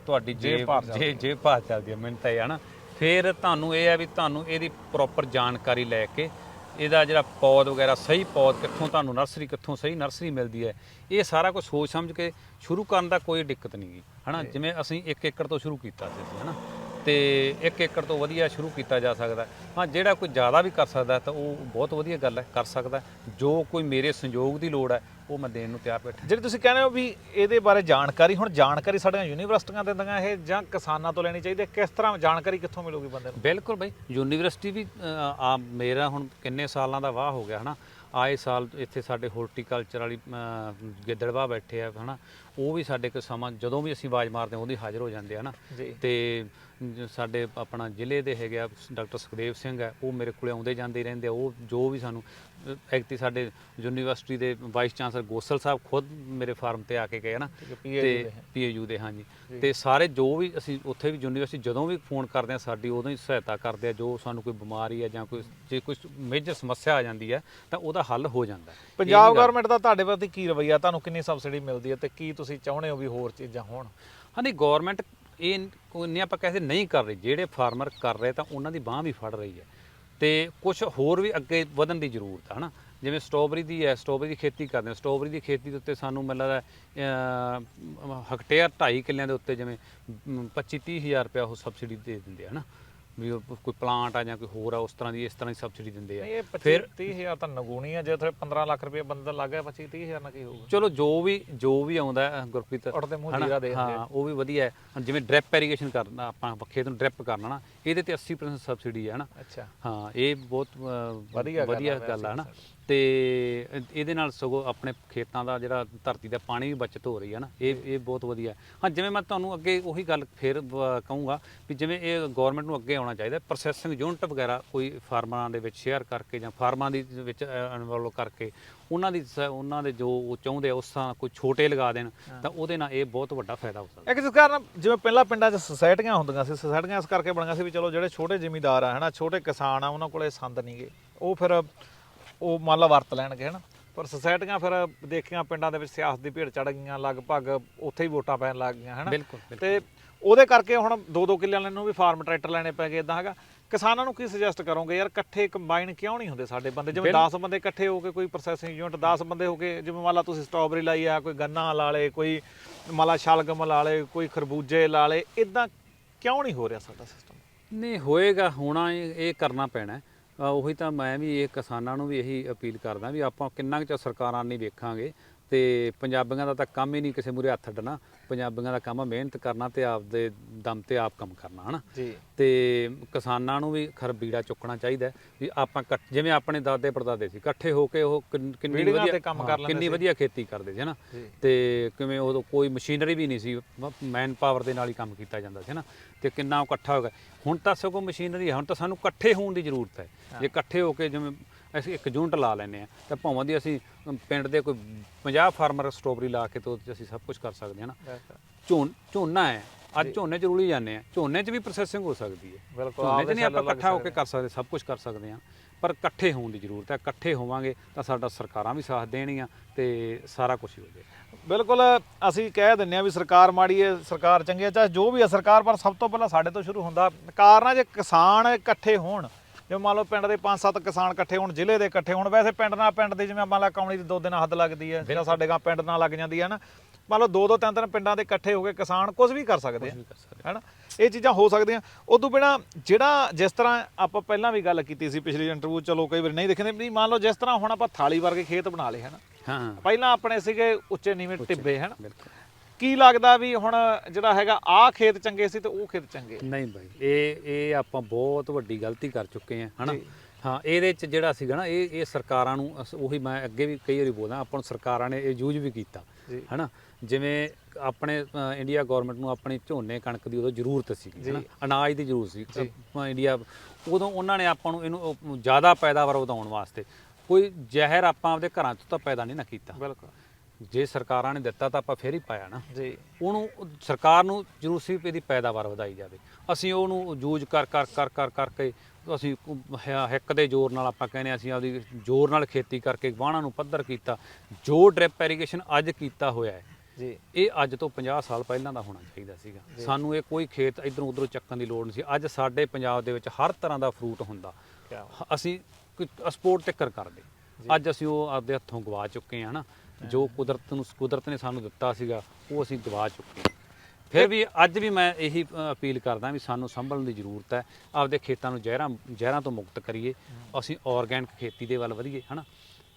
S2: ਤੁਹਾਡੀ
S1: ਚੱਲਦੀ
S2: ਜੇ ਜੇਬ ਭਾਰ ਚੱਲਦੀ ਹੈ ਮੈਨੂੰ ਤਾਂ ਇਹ ਹੈ ਨਾ ਫਿਰ ਤੁਹਾਨੂੰ ਇਹ ਹੈ ਵੀ ਤੁਹਾਨੂੰ ਇਹਦੀ ਪ੍ਰੋਪਰ ਜਾਣਕਾਰੀ ਲੈ ਕੇ ਇਹਦਾ ਜਿਹੜਾ ਪੌਦ ਵਗੈਰਾ ਸਹੀ ਪੌਦ ਕਿੱਥੋਂ ਤੁਹਾਨੂੰ ਨਰਸਰੀ ਕਿੱਥੋਂ ਸਹੀ ਨਰਸਰੀ ਮਿਲਦੀ ਹੈ ਇਹ ਸਾਰਾ ਕੁਝ ਸੋਚ ਸਮਝ ਕੇ ਸ਼ੁਰੂ ਕਰਨ ਦਾ ਕੋਈ ਦਿੱਕਤ ਨਹੀਂ ਹਨਾ ਜਿਵੇਂ ਅਸੀਂ 1 ਏਕੜ ਤੋਂ ਸ਼ੁਰੂ ਕੀਤਾ ਸੀ ਹਨਾ ਤੇ 1 ਏਕੜ ਤੋਂ ਵਧੀਆ ਸ਼ੁਰੂ ਕੀਤਾ ਜਾ ਸਕਦਾ ਹੈ। ਜਿਹੜਾ ਕੋਈ ਜ਼ਿਆਦਾ ਵੀ ਕਰ ਸਕਦਾ ਤਾਂ ਉਹ ਬਹੁਤ ਵਧੀਆ ਗੱਲ ਹੈ ਕਰ ਸਕਦਾ। ਜੋ ਕੋਈ ਮੇਰੇ ਸੰਯੋਗ ਦੀ ਲੋੜ ਹੈ ਉਹ ਮੈਂ ਦੇਣ ਨੂੰ ਤਿਆਰ ਬੈਠਾ।
S1: ਜਿਹੜੀ ਤੁਸੀਂ ਕਹਿੰਦੇ ਹੋ ਵੀ ਇਹਦੇ ਬਾਰੇ ਜਾਣਕਾਰੀ, ਹੁਣ ਜਾਣਕਾਰੀ ਸਾਡੀਆਂ ਯੂਨੀਵਰਸਿਟੀਆਂ ਦਿੰਦੀਆਂ ਇਹ ਜਾਂ ਕਿਸਾਨਾਂ ਤੋਂ ਲੈਣੀ ਚਾਹੀਦੀ ਹੈ? ਕਿਸ ਤਰ੍ਹਾਂ ਜਾਣਕਾਰੀ ਕਿੱਥੋਂ ਮਿਲੂਗੀ ਬੰਦੇ ਨੂੰ?
S2: ਬਿਲਕੁਲ ਬਈ, ਯੂਨੀਵਰਸਿਟੀ ਵੀ ਆ ਮੇਰਾ ਹੁਣ ਕਿੰਨੇ ਸਾਲਾਂ ਦਾ ਵਾਹ ਹੋ ਗਿਆ, ਹਨਾ? ਆਏ ਸਾਲ ਇੱਥੇ ਸਾਡੇ ਹਾਰਟੀਕਲਚਰ ਵਾਲੀ ਗਿੱਦੜਵਾ ਬੈਠੇ ਆ, ਹਨਾ? ਉਹ ਵੀ ਸਾਡੇ ਕੋਲ ਸਮਾਂ ਜਦੋਂ ਵੀ ਅਸੀਂ ਆਵਾਜ਼ ਮਾਰਦੇ ਹਾਂ ਉਹਦੀ ਹਾਜ਼ਰ ਹੋ ਜਾਂਦੇ ਆ ਹਨਾ
S1: ਜੀ।
S2: ਤੇ ਜ- ਸਾਡੇ ਆਪਣਾ ਜ਼ਿਲ੍ਹੇ ਦੇ ਹੈਗੇ ਆ ਡਾਕਟਰ ਸੁਖਦੇਵ ਸਿੰਘ ਹੈ ਉਹ ਮੇਰੇ ਕੋਲੇ ਆਉਂਦੇ ਜਾਂਦੇ ਰਹਿੰਦੇ ਆ। ਉਹ ਜੋ ਵੀ ਸਾਨੂੰ ਐਕਟੀ ਸਾਡੇ ਯੂਨੀਵਰਸਿਟੀ ਦੇ ਵਾਈਸ ਚਾਂਸਲਰ ਗੋਸਲ ਸਾਹਿਬ ਖੁਦ ਮੇਰੇ ਫਾਰਮ ਤੇ ਆ ਕੇ ਗਏ ਨਾ।
S1: ਠੀਕ ਹੈ, PAU
S2: ਤੇ
S1: ਦੇ ਹੈ।
S2: ਪੀਏਯੂ ਦੇ ਹਾਂਜੀ। ਤੇ ਸਾਰੇ ਜੋ ਵੀ ਅਸੀਂ ਉੱਥੇ ਵੀ ਯੂਨੀਵਰਸਿਟੀ ਜਦੋਂ ਵੀ ਫੋਨ ਕਰਦੇ ਆ ਸਾਡੀ ਉਦੋਂ ਹੀ ਸਹਾਇਤਾ ਕਰਦੇ ਆ ਜੋ ਸਾਨੂੰ ਕੋਈ ਬਿਮਾਰੀ ਹੈ ਜਾਂ ਕੋਈ ਜੇ ਕੋਈ ਮੇਜਰ ਸਮੱਸਿਆ ਆ ਜਾਂਦੀ ਹੈ ਤਾਂ ਉਹਦਾ ਹੱਲ ਹੋ ਜਾਂਦਾ। ਹੈ। ਇਹ
S1: ਪੰਜਾਬ
S2: ਗੱਲ-
S1: ਗਵਰਨਮੈਂਟ ਦਾ ਤੁਹਾਡੇ ਪ੍ਰਤੀ ਕੀ ਰਵੱਈਆ? ਤੁਹਾਨੂੰ ਕਿੰਨੀ ਸਬਸਿਡੀ ਮਿਲਦੀ ਹੈ ਤੇ ਕੀ ਤੁਸੀਂ ਚਾਹੁੰਦੇ ਹੋ ਵੀ ਹੋਰ ਚੀਜ਼ਾਂ ਹੋਣ?
S2: ਹਾਂ ਨਹੀਂ ਗਵਰਨਮੈਂਟ ਇਹ ਕੋਈ ਆਪਾਂ ਕਹਿੰਦੇ ਨਹੀਂ ਕਰ ਰਹੇ। ਜਿਹੜੇ ਫਾਰਮਰ ਕਰ ਰਹੇ ਤਾਂ ਉਹਨਾਂ ਦੀ ਬਾਹ ਵੀ ਫੜ ਰਹੀ ਹੈ। ਤੇ ਕੁਝ ਹੋਰ ਵੀ ਅੱਗੇ ਵਧਣ ਦੀ ਜ਼ਰੂਰਤ ਹੈ ਹਨਾ? ਜਿਵੇਂ ਸਟ੍ਰਾਬੇਰੀ ਦੀ ਹੈ ਸਟ੍ਰਾਬੇਰੀ ਦੀ ਖੇਤੀ ਕਰਦੇ ਹਾਂ। ਸਟ੍ਰਾਬੇਰੀ ਦੀ ਖੇਤੀ ਦੇ ਉੱਤੇ ਸਾਨੂੰ ਮੈਨੂੰ ਲੱਗਦਾ ਅਹ, 2.5 ਕਿੱਲਿਆਂ ਦੇ ਉੱਤੇ ਜਿਵੇਂ 25 30 ਹਜ਼ਾਰ ਰੁਪਇਆ ਉਹ ਸਬਸਿਡੀ ਦੇ ਦਿੰਦੇ ਆ ਹਨਾ? ਵੀ ਉਹ ਕੋਈ ਪਲਾਂਟ ਆ ਜਾਂ ਕੋਈ ਹੋਰ ਆ ਉਸ ਤਰ੍ਹਾਂ ਦੀ ਇਸ ਤਰ੍ਹਾਂ ਦੀ ਸਬਸਿਡੀ ਦਿੰਦੇ ਆ
S1: ਇਹ 25
S2: ਫਿਰ
S1: 30000 ਤਾਂ ਨਗੂਣੀ ਆ ਜੇ ਉੱਥੇ 15 ਲੱਖ ਰੁਪਏ ਬੰਦਾ ਲੱਗ ਗਿਆ 25 30000 ਨਾਲ ਕੀ ਹੋਊਗਾ
S2: ਚਲੋ ਜੋ ਵੀ ਜੋ ਵੀ ਆਉਂਦਾ ਗੁਰਪ੍ਰੀਤ
S1: ਉੱਠਦੇ ਮੂੰਹ
S2: ਹਨਾ?
S1: ਜੀਰਾ ਦੇ ਦਿੰਦੇ ਆ।
S2: ਹਾਂ ਉਹ ਵੀ ਵਧੀਆ ਹੈ ਜਿਵੇਂ ਡ੍ਰਿਪ ਇਰੀਗੇਸ਼ਨ ਕਰਨਾ ਆਪਾਂ ਖੇਤ ਨੂੰ ਡ੍ਰਿਪ ਕਰਨਾ ਨਾ ਇਹਦੇ ਤੇ 80% ਸਬਸਿਡੀ ਹੈ ਹਨਾ
S1: ਅੱਛਾ
S2: ਹਾਂ ਇਹ ਬਹੁਤ
S1: ਵਧੀਆ ਗੱਲ
S2: ਵਧੀਆ
S1: ਆ
S2: ਗੱਲ ਹੈ ਨਾ। ਤੇ ਇਹਦੇ ਨਾਲ ਸਗੋਂ ਆਪਣੇ ਖੇਤਾਂ ਦਾ ਜਿਹੜਾ ਧਰਤੀ ਦਾ ਪਾਣੀ ਵੀ ਬਚਤ ਹੋ ਰਹੀ ਹੈ ਨਾ ਇਹ ਇਹ ਬਹੁਤ ਵਧੀਆ। ਹੈ। ਜਿਵੇਂ ਮੈਂ ਤੁਹਾਨੂੰ ਅੱਗੇ ਉਹੀ ਗੱਲ ਫੇਰ ਕਹੂੰਗਾ ਵੀ ਜਿਵੇਂ ਇਹ ਗਵਰਨਮੈਂਟ ਨੂੰ ਅੱਗੇ ਆਉਣਾ ਚਾਹੀਦਾ ਪ੍ਰੋਸੈਸਿੰਗ ਯੂਨਿਟ ਵਗੈਰਾ ਕੋਈ ਫਾਰਮਰਾਂ ਦੇ ਵਿੱਚ ਸ਼ੇਅਰ ਕਰਕੇ ਜਾਂ ਫਾਰਮਾਂ ਦੀ ਵਿੱਚ ਇਨਵੋਲਵ ਕਰਕੇ ਉਹਨਾਂ ਦੀ ਉਹਨਾਂ ਦੇ ਜੋ ਉਹ ਚਾਹੁੰਦੇ ਆ ਉਸ ਤਰ੍ਹਾਂ ਕੋਈ ਛੋਟੇ ਲਗਾ ਦੇਣ ਤਾਂ ਉਹਦੇ ਨਾਲ ਇਹ ਬਹੁਤ ਵੱਡਾ ਫਾਇਦਾ ਹੋ ਸਕਦਾ।
S1: ਇੱਕ ਜਿਸ ਕਾਰਨ ਜਿਵੇਂ ਪਹਿਲਾਂ ਪਿੰਡਾਂ 'ਚ ਸੁਸਾਇਟੀਆਂ ਹੁੰਦੀਆਂ ਸੀ ਸੁਸਾਇਟੀਆਂ ਇਸ ਕਰਕੇ ਬਣੀਆਂ ਸੀ ਵੀ ਚਲੋ ਜਿਹੜੇ ਛੋਟੇ ਜ਼ਿਮੀਂਦਾਰ ਆ ਹਨਾ ਛੋਟੇ ਕਿਸਾਨ ਆ ਉਹਨਾਂ ਕੋਲੇ ਸੰਦ ਨਹੀਂਗੇ ਉਹ ਫਿਰ ਉਹ ਮੰਨ ਲਾ ਵਰਤ ਲੈਣਗੇ ਹਨਾ? ਪਰ ਸੁਸਾਇਟੀਆਂ ਫਿਰ ਦੇਖੀਆਂ ਪਿੰਡਾਂ ਦੇ ਵਿੱਚ ਸਿਆਸਤ ਦੀ ਭੇਡ ਚੜ ਗਈਆਂ ਲਗਭਗ ਉੱਥੇ ਹੀ ਵੋਟਾਂ ਪੈਣ ਲੱਗ ਗਈਆਂ ਹਨਾ?
S2: ਬਿਲਕੁਲ
S1: ਤੇ ਉਹਦੇ ਕਰਕੇ ਹੁਣ ਦੋ ਦੋ ਕਿੱਲਿਆਂ ਵਾਲਿਆਂ ਨੂੰ ਵੀ ਫਾਰਮ ਟਰੈਕਟਰ ਲੈਣੇ ਪੈ ਗਏ ਇਦਾਂ ਹੈਗਾ। ਕਿਸਾਨਾਂ ਨੂੰ ਕੀ ਸੁਜੈਸਟ ਕਰੋਗੇ ਯਾਰ ਇਕੱਠੇ ਕੰਬਾਈਨ ਕਿਉਂ ਨਹੀਂ ਹੁੰਦੇ ਸਾਡੇ ਬੰਦੇ? ਜਿਵੇਂ 10 ਬੰਦੇ ਇਕੱਠੇ ਹੋ ਕੇ ਕੋਈ ਪ੍ਰੋਸੈਸਿੰਗ ਯੂਨਿਟ 10 ਬੰਦੇ ਹੋ ਕੇ ਜਿਵੇਂ ਮੰਨ ਲਾ ਤੁਸੀਂ ਸਟ੍ਰਾਬੇਰੀ ਲਾਈ ਆ ਕੋਈ ਗੰਨਾ ਲਾ ਲੇ ਕੋਈ ਮੰਨ ਲਾ ਸ਼ਲਗਮ ਲਾ ਲੇ ਕੋਈ ਖਰਬੂਜੇ ਲਾ ਲੇ ਇਦਾਂ ਕਿਉਂ ਨਹੀਂ ਹੋ ਰਿਹਾ ਸਾਡਾ ਸਿਸਟਮ
S2: ਨਹੀਂ ਹੋਏਗਾ ਹੋਣਾ ਇਹ ਕਰਨਾ ਪੈਣਾ। ਉਹੀ ਤਾਂ ਮੈਂ ਵੀ ਇਹ ਕਿਸਾਨਾਂ ਨੂੰ ਵੀ ਇਹੀ ਅਪੀਲ ਕਰਦਾ ਵੀ ਆਪਾਂ ਕਿੰਨਾ ਕੁ ਚਿਰ ਸਰਕਾਰਾਂ ਨਹੀਂ ਵੇਖਾਂਗੇ ਤੇ ਪੰਜਾਬੀਆਂ ਦਾ ਤਾਂ ਕੰਮ ਹੀ ਨਹੀਂ ਕਿਸੇ ਮੂਰੇ ਹੱਥ ਅੱਡਣਾ। ਪੰਜਾਬੀਆਂ ਦਾ ਕੰਮ ਆ ਮਿਹਨਤ ਕਰਨਾ ਤੇ ਆਪਦੇ ਦਮ ਤੇ ਆਪ ਕੰਮ ਕਰਨਾ ਹਨਾ?
S1: ਜੀ।
S2: ਤੇ ਕਿਸਾਨਾਂ ਨੂੰ ਵੀ ਖਰ ਬੀੜਾ ਚੁੱਕਣਾ ਚਾਹੀਦਾ ਹੈ ਵੀ ਆਪਾਂ ਇਕੱਠ- ਜਿਵੇਂ ਆਪਣੇ ਦਾਦੇ ਪੜਦਾਦੇ ਸੀ ਇਕੱਠੇ ਹੋ ਕੇ ਉਹ ਕਿੰਨ- ਕਿੰਨੀ
S1: ਬੀੜੀਆਂ
S2: ਵਧੀਆ
S1: ਤੇ ਕੰਮ
S2: ਹਾਂ,
S1: ਕਰ ਲੈਂਦੇ
S2: ਕਿੰਨੀ
S1: ਸੀ।
S2: ਵਧੀਆ ਖੇਤੀ ਕਰਦੇ ਸੀ ਹਨਾ?
S1: ਜੀ।
S2: ਤੇ ਕਿਵੇਂ ਉਦੋਂ ਕੋਈ ਮਸ਼ੀਨਰੀ ਵੀ ਨਹੀਂ ਸੀ ਮੈਨ ਪਾਵਰ ਦੇ ਨਾਲ ਹੀ ਕੰਮ ਕੀਤਾ ਜਾਂਦਾ ਸੀ ਨਾ ਤੇ ਕਿੰਨਾ ਉਹ ਇਕੱਠਾ ਹੋ ਗਿਆ। ਹੁਣ ਤਾਂ ਸਗੋਂ ਮਸ਼ੀਨਰੀ ਹੈ ਹੁਣ ਤਾਂ ਸਾਨੂੰ ਇਕੱਠੇ ਹੋਣ ਦੀ ਜ਼ਰੂਰਤ ਹੈ। ਜੇ ਇਕੱਠੇ ਹੋ ਕੇ ਜਿਵੇਂ ਅਸੀਂ ਇੱਕ ਯੂਨਿਟ ਲਾ ਲੈਨੇ ਆ ਤਾਂ ਭਾਵੇਂ ਦੀ ਅਸੀਂ ਪਿੰਡ ਦੇ ਕੋਈ 50 ਫਾਰਮਰ ਸਟ੍ਰਾਬੇਰੀ ਲਾ ਕੇ ਤੋਂ ਅਸੀਂ ਸਭ ਕੁਝ ਕਰ ਸਕਦੇ ਹਾਂ ਨਾ। ਝੋਨ ਝੋਨਾ ਹੈ। ਅੱਜ ਝੋਨੇ ਚ ਰੁਲੀ ਜਾਂਦੇ ਆ ਝੋਨੇ ਚ ਵੀ ਪ੍ਰੋਸੈਸਿੰਗ ਹੋ ਸਕਦੀ ਹੈ।
S1: ਬਿਲਕੁਲ
S2: ਝੋਨੇ ਚ ਨਹੀਂ ਆਪਾਂ ਇਕੱਠਾ ਹੋ ਕੇ ਕਰ ਸਕਦੇ ਸਭ ਕੁਝ ਕਰ ਸਕਦੇ ਹਾਂ। ਪਰ ਇਕੱਠੇ ਹੋਣ ਦੀ ਜ਼ਰੂਰਤ ਹੈ। ਇਕੱਠੇ ਹੋਵਾਂਗੇ ਤਾਂ ਸਾਡਾ ਸਰਕਾਰਾਂ ਵੀ ਸਾਥ ਦੇਣਗੀਆਂ ਤੇ ਸਾਰਾ ਕੁਝ ਹੀ ਹੋ ਜਾਏਗਾ।
S1: ਬਿਲਕੁਲ ਅਸੀਂ ਕਹਿ ਦਿੰਨੇ ਆ ਵੀ ਸਰਕਾਰ ਮਾੜੀ ਹੈ ਸਰਕਾਰ ਚੰਗੀ ਹੈ। ਚਾਹੇ ਜੋ ਵੀ ਹੈ ਸਰਕਾਰ ਪਰ ਸਭ ਤੋਂ ਪਹਿਲਾਂ ਸਾਡੇ ਤੋਂ ਸ਼ੁਰੂ ਹੁੰਦਾ। ਕਾਰਨ ਆ ਜੇ ਕਿਸਾਨ ਇਕੱਠੇ ਹੋਣ ਜਿਵੇਂ ਮੰਨ ਲਓ ਪਿੰਡ ਦੇ 5-7 ਕਿਸਾਨ ਇਕੱਠੇ ਹੋਣ ਜ਼ਿਲ੍ਹੇ ਦੇ ਇਕੱਠੇ ਹੋਣ ਵੈਸੇ ਪਿੰਡ ਨਾਲ ਪਿੰਡ ਦੇ ਜਿਵੇਂ ਮੰਨ ਲਾ ਕੌਣੀ ਦੀ ਦੋ ਦਿਨ ਹੱਦ ਲੱਗਦੀ ਹੈ ਜਾਂ ਸਾਡੇ ਗਾਂ ਪਿੰਡ ਨਾਲ ਲੱਗ ਜਾਂਦੀ ਹੈ ਨਾ ਮੰਨ ਲਓ ਦੋ ਦੋ ਤਿੰਨ ਤਿੰਨ ਪਿੰਡਾਂ ਦੇ ਇਕੱਠੇ ਹੋ ਕੇ ਕਿਸਾਨ ਕੁਝ ਵੀ ਕਰ ਸਕਦੇ ਆ ਹੈਨਾ? ਇਹ ਚੀਜ਼ਾਂ ਹੋ ਸਕਦੀਆਂ। ਉਦੋਂ ਬਿਨਾ ਜਿਹੜਾ ਜਿਸ ਤਰ੍ਹਾਂ ਆਪਾਂ ਪਹਿਲਾਂ ਵੀ ਗੱਲ ਕੀਤੀ ਸੀ ਪਿਛਲੀ ਇੰਟਰਵਿਊ ਚਲੋ ਕਈ ਵਾਰੀ ਨਹੀਂ ਦੇਖਦੇ ਵੀ ਮੰਨ ਲਓ ਜਿਸ ਤਰ੍ਹਾਂ ਹੁਣ ਆਪਾਂ ਥਾਲੀ ਵਰਗੇ ਖੇਤ ਬਣਾ ਲਏ ਹਨਾ?
S2: ਹਾਂ।
S1: ਪਹਿਲਾਂ ਆਪਣੇ ਸੀਗੇ ਉੱਚੇ ਨੀਵੇਂ ਟਿੱਬੇ ਹਨ? ਕੀ ਲੱਗਦਾ ਵੀ ਹੁਣ ਜਿਹੜਾ ਹੈਗਾ ਆਹ ਖੇਤ ਚੰਗੇ ਸੀ ਤੇ ਉਹ ਖੇਤ ਚੰਗੇ?
S2: ਨਹੀਂ ਬਾਈ ਇਹ ਇਹ ਆਪਾਂ ਬਹੁਤ ਵੱਡੀ ਗਲਤੀ ਕਰ ਚੁੱਕੇ ਹਾਂ ਹਨਾ। ਹਾਂ ਇਹਦੇ ਚ ਜਿਹੜਾ ਸੀਗਾ ਨਾ ਇਹ ਇਹ ਸਰਕਾਰਾਂ ਨੂੰ ਅਸ- ਉਹੀ ਮੈਂ ਅੱਗੇ ਵੀ ਕਈ ਵਾਰੀ ਬੋਲਦਾ ਆਪਾਂ ਨੂੰ ਸਰਕਾਰਾਂ ਨੇ ਇਹ ਯੂਜ਼ ਵੀ ਕੀਤਾ
S1: ਜੀ।
S2: ਹਨਾ? ਜਿਵੇਂ ਆਪਣੇ ਅ, ਇੰਡੀਆ ਗਵਰਨਮੈਂਟ ਨੂੰ ਆਪਣੀ ਝੋਨੇ ਕਣਕ ਦੀ ਉਦੋਂ ਜ਼ਰੂਰਤ ਸੀ ਹਨਾ? ਅਨਾਜ ਦੀ ਜ਼ਰੂਰਤ ਸੀ ਆਪਾਂ ਇੰਡੀਆ ਉਦੋਂ ਉਹਨਾਂ ਨੇ ਆਪਾਂ ਨੂੰ ਇਹਨੂੰ ਉਹ ਜ਼ਿਆਦਾ ਪੈਦਾਵਾਰ ਵਧਾਉਣ ਵਾਸਤੇ ਕੋਈ ਜ਼ਹਿਰ ਆਪਾਂ ਆਪਦੇ ਘਰਾਂ ਚ ਤਾਂ ਪੈਦਾ ਨਹੀਂ ਨਾ ਕੀਤਾ।
S1: ਬਿਲਕੁਲ।
S2: ਜੇ ਸਰਕਾਰਾਂ ਨੇ ਦਿੱਤਾ ਤਾਂ ਆਪਾਂ ਫੇਰ ਹੀ ਪਾਇਆ ਨਾ।
S1: ਜੀ।
S2: ਉਹਨੂੰ ਉਹ ਸਰਕਾਰ ਨੂੰ ਜ਼ਰੂਰ ਸੀ ਵੀ ਇਹਦੀ ਪੈਦਾਵਾਰ ਵਧਾਈ ਜਾਵੇ। ਅਸੀਂ ਉਹਨੂੰ ਯੂਜ਼ ਕਰ ਕਰ ਕਰ ਕਰ ਕਰਕੇ ਅਸੀਂ ਕੁ- ਹ- ਹਿੱਕ ਦੇ ਜ਼ੋਰ ਨਾਲ ਆਪਾਂ ਕਹਿੰਦੇ ਹਾਂ ਅਸੀਂ ਆਪਦੀ ਜ਼ੋਰ ਨਾਲ ਖੇਤੀ ਕਰਕੇ ਵਾਹਣਾਂ ਨੂੰ ਪੱਧਰ ਕੀਤਾ। ਜੋ ਡ੍ਰਿਪ ਇਰੀਗੇਸ਼ਨ ਅੱਜ ਕੀਤਾ ਹੋਇਆ ਹੈ
S1: ਜੀ।
S2: ਇਹ ਅੱਜ ਤੋਂ 50 ਸਾਲ ਪਹਿਲਾਂ ਦਾ ਹੋਣਾ ਚਾਹੀਦਾ ਸੀਗਾ। ਸਾਨੂੰ ਇਹ ਕੋਈ ਖੇਤ ਇਧਰੋਂ ਉਧਰੋਂ ਚੱਕਣ ਦੀ ਲੋੜ ਨਹੀਂ ਸੀ। ਅੱਜ ਸਾਡੇ ਪੰਜਾਬ ਦੇ ਵਿੱਚ ਹਰ ਤਰ੍ਹਾਂ ਦਾ ਫਰੂਟ ਹੁੰਦਾ।
S1: ਕਿਆ
S2: ਹ- ਅਸੀਂ ਸਪੋਰਟ ਟਿੱਕਰ ਕਰਦੇ। ਅੱਜ ਅਸੀਂ ਉਹ ਆਪਦੇ ਹੱਥੋਂ ਗਵਾ ਚੁੱਕੇ ਹਾਂ ਹਨਾ ਜੋ ਕੁਦਰਤ ਨੂੰ ਕੁਦਰਤ ਨੇ ਸਾਨੂੰ ਦਿੱਤਾ ਸੀਗਾ, ਉਹ ਅਸੀਂ ਗਵਾ ਚੁੱਕੇ ਹਾਂ। ਫਿਰ ਵੀ ਅੱਜ ਵੀ ਮੈਂ ਇਹੀ ਅਪੀਲ ਕਰਦਾ ਵੀ ਸਾਨੂੰ ਸੰਭਲਣ ਦੀ ਜ਼ਰੂਰਤ ਹੈ, ਆਪਦੇ ਖੇਤਾਂ ਨੂੰ ਜ਼ਹਿਰਾਂ ਜ਼ਹਿਰਾਂ ਤੋਂ ਮੁਕਤ ਕਰੀਏ, ਅਸੀਂ ਆਰਗੈਨਿਕ ਖੇਤੀ ਦੇ ਵੱਲ ਵਧੀਏ, ਹਨਾ?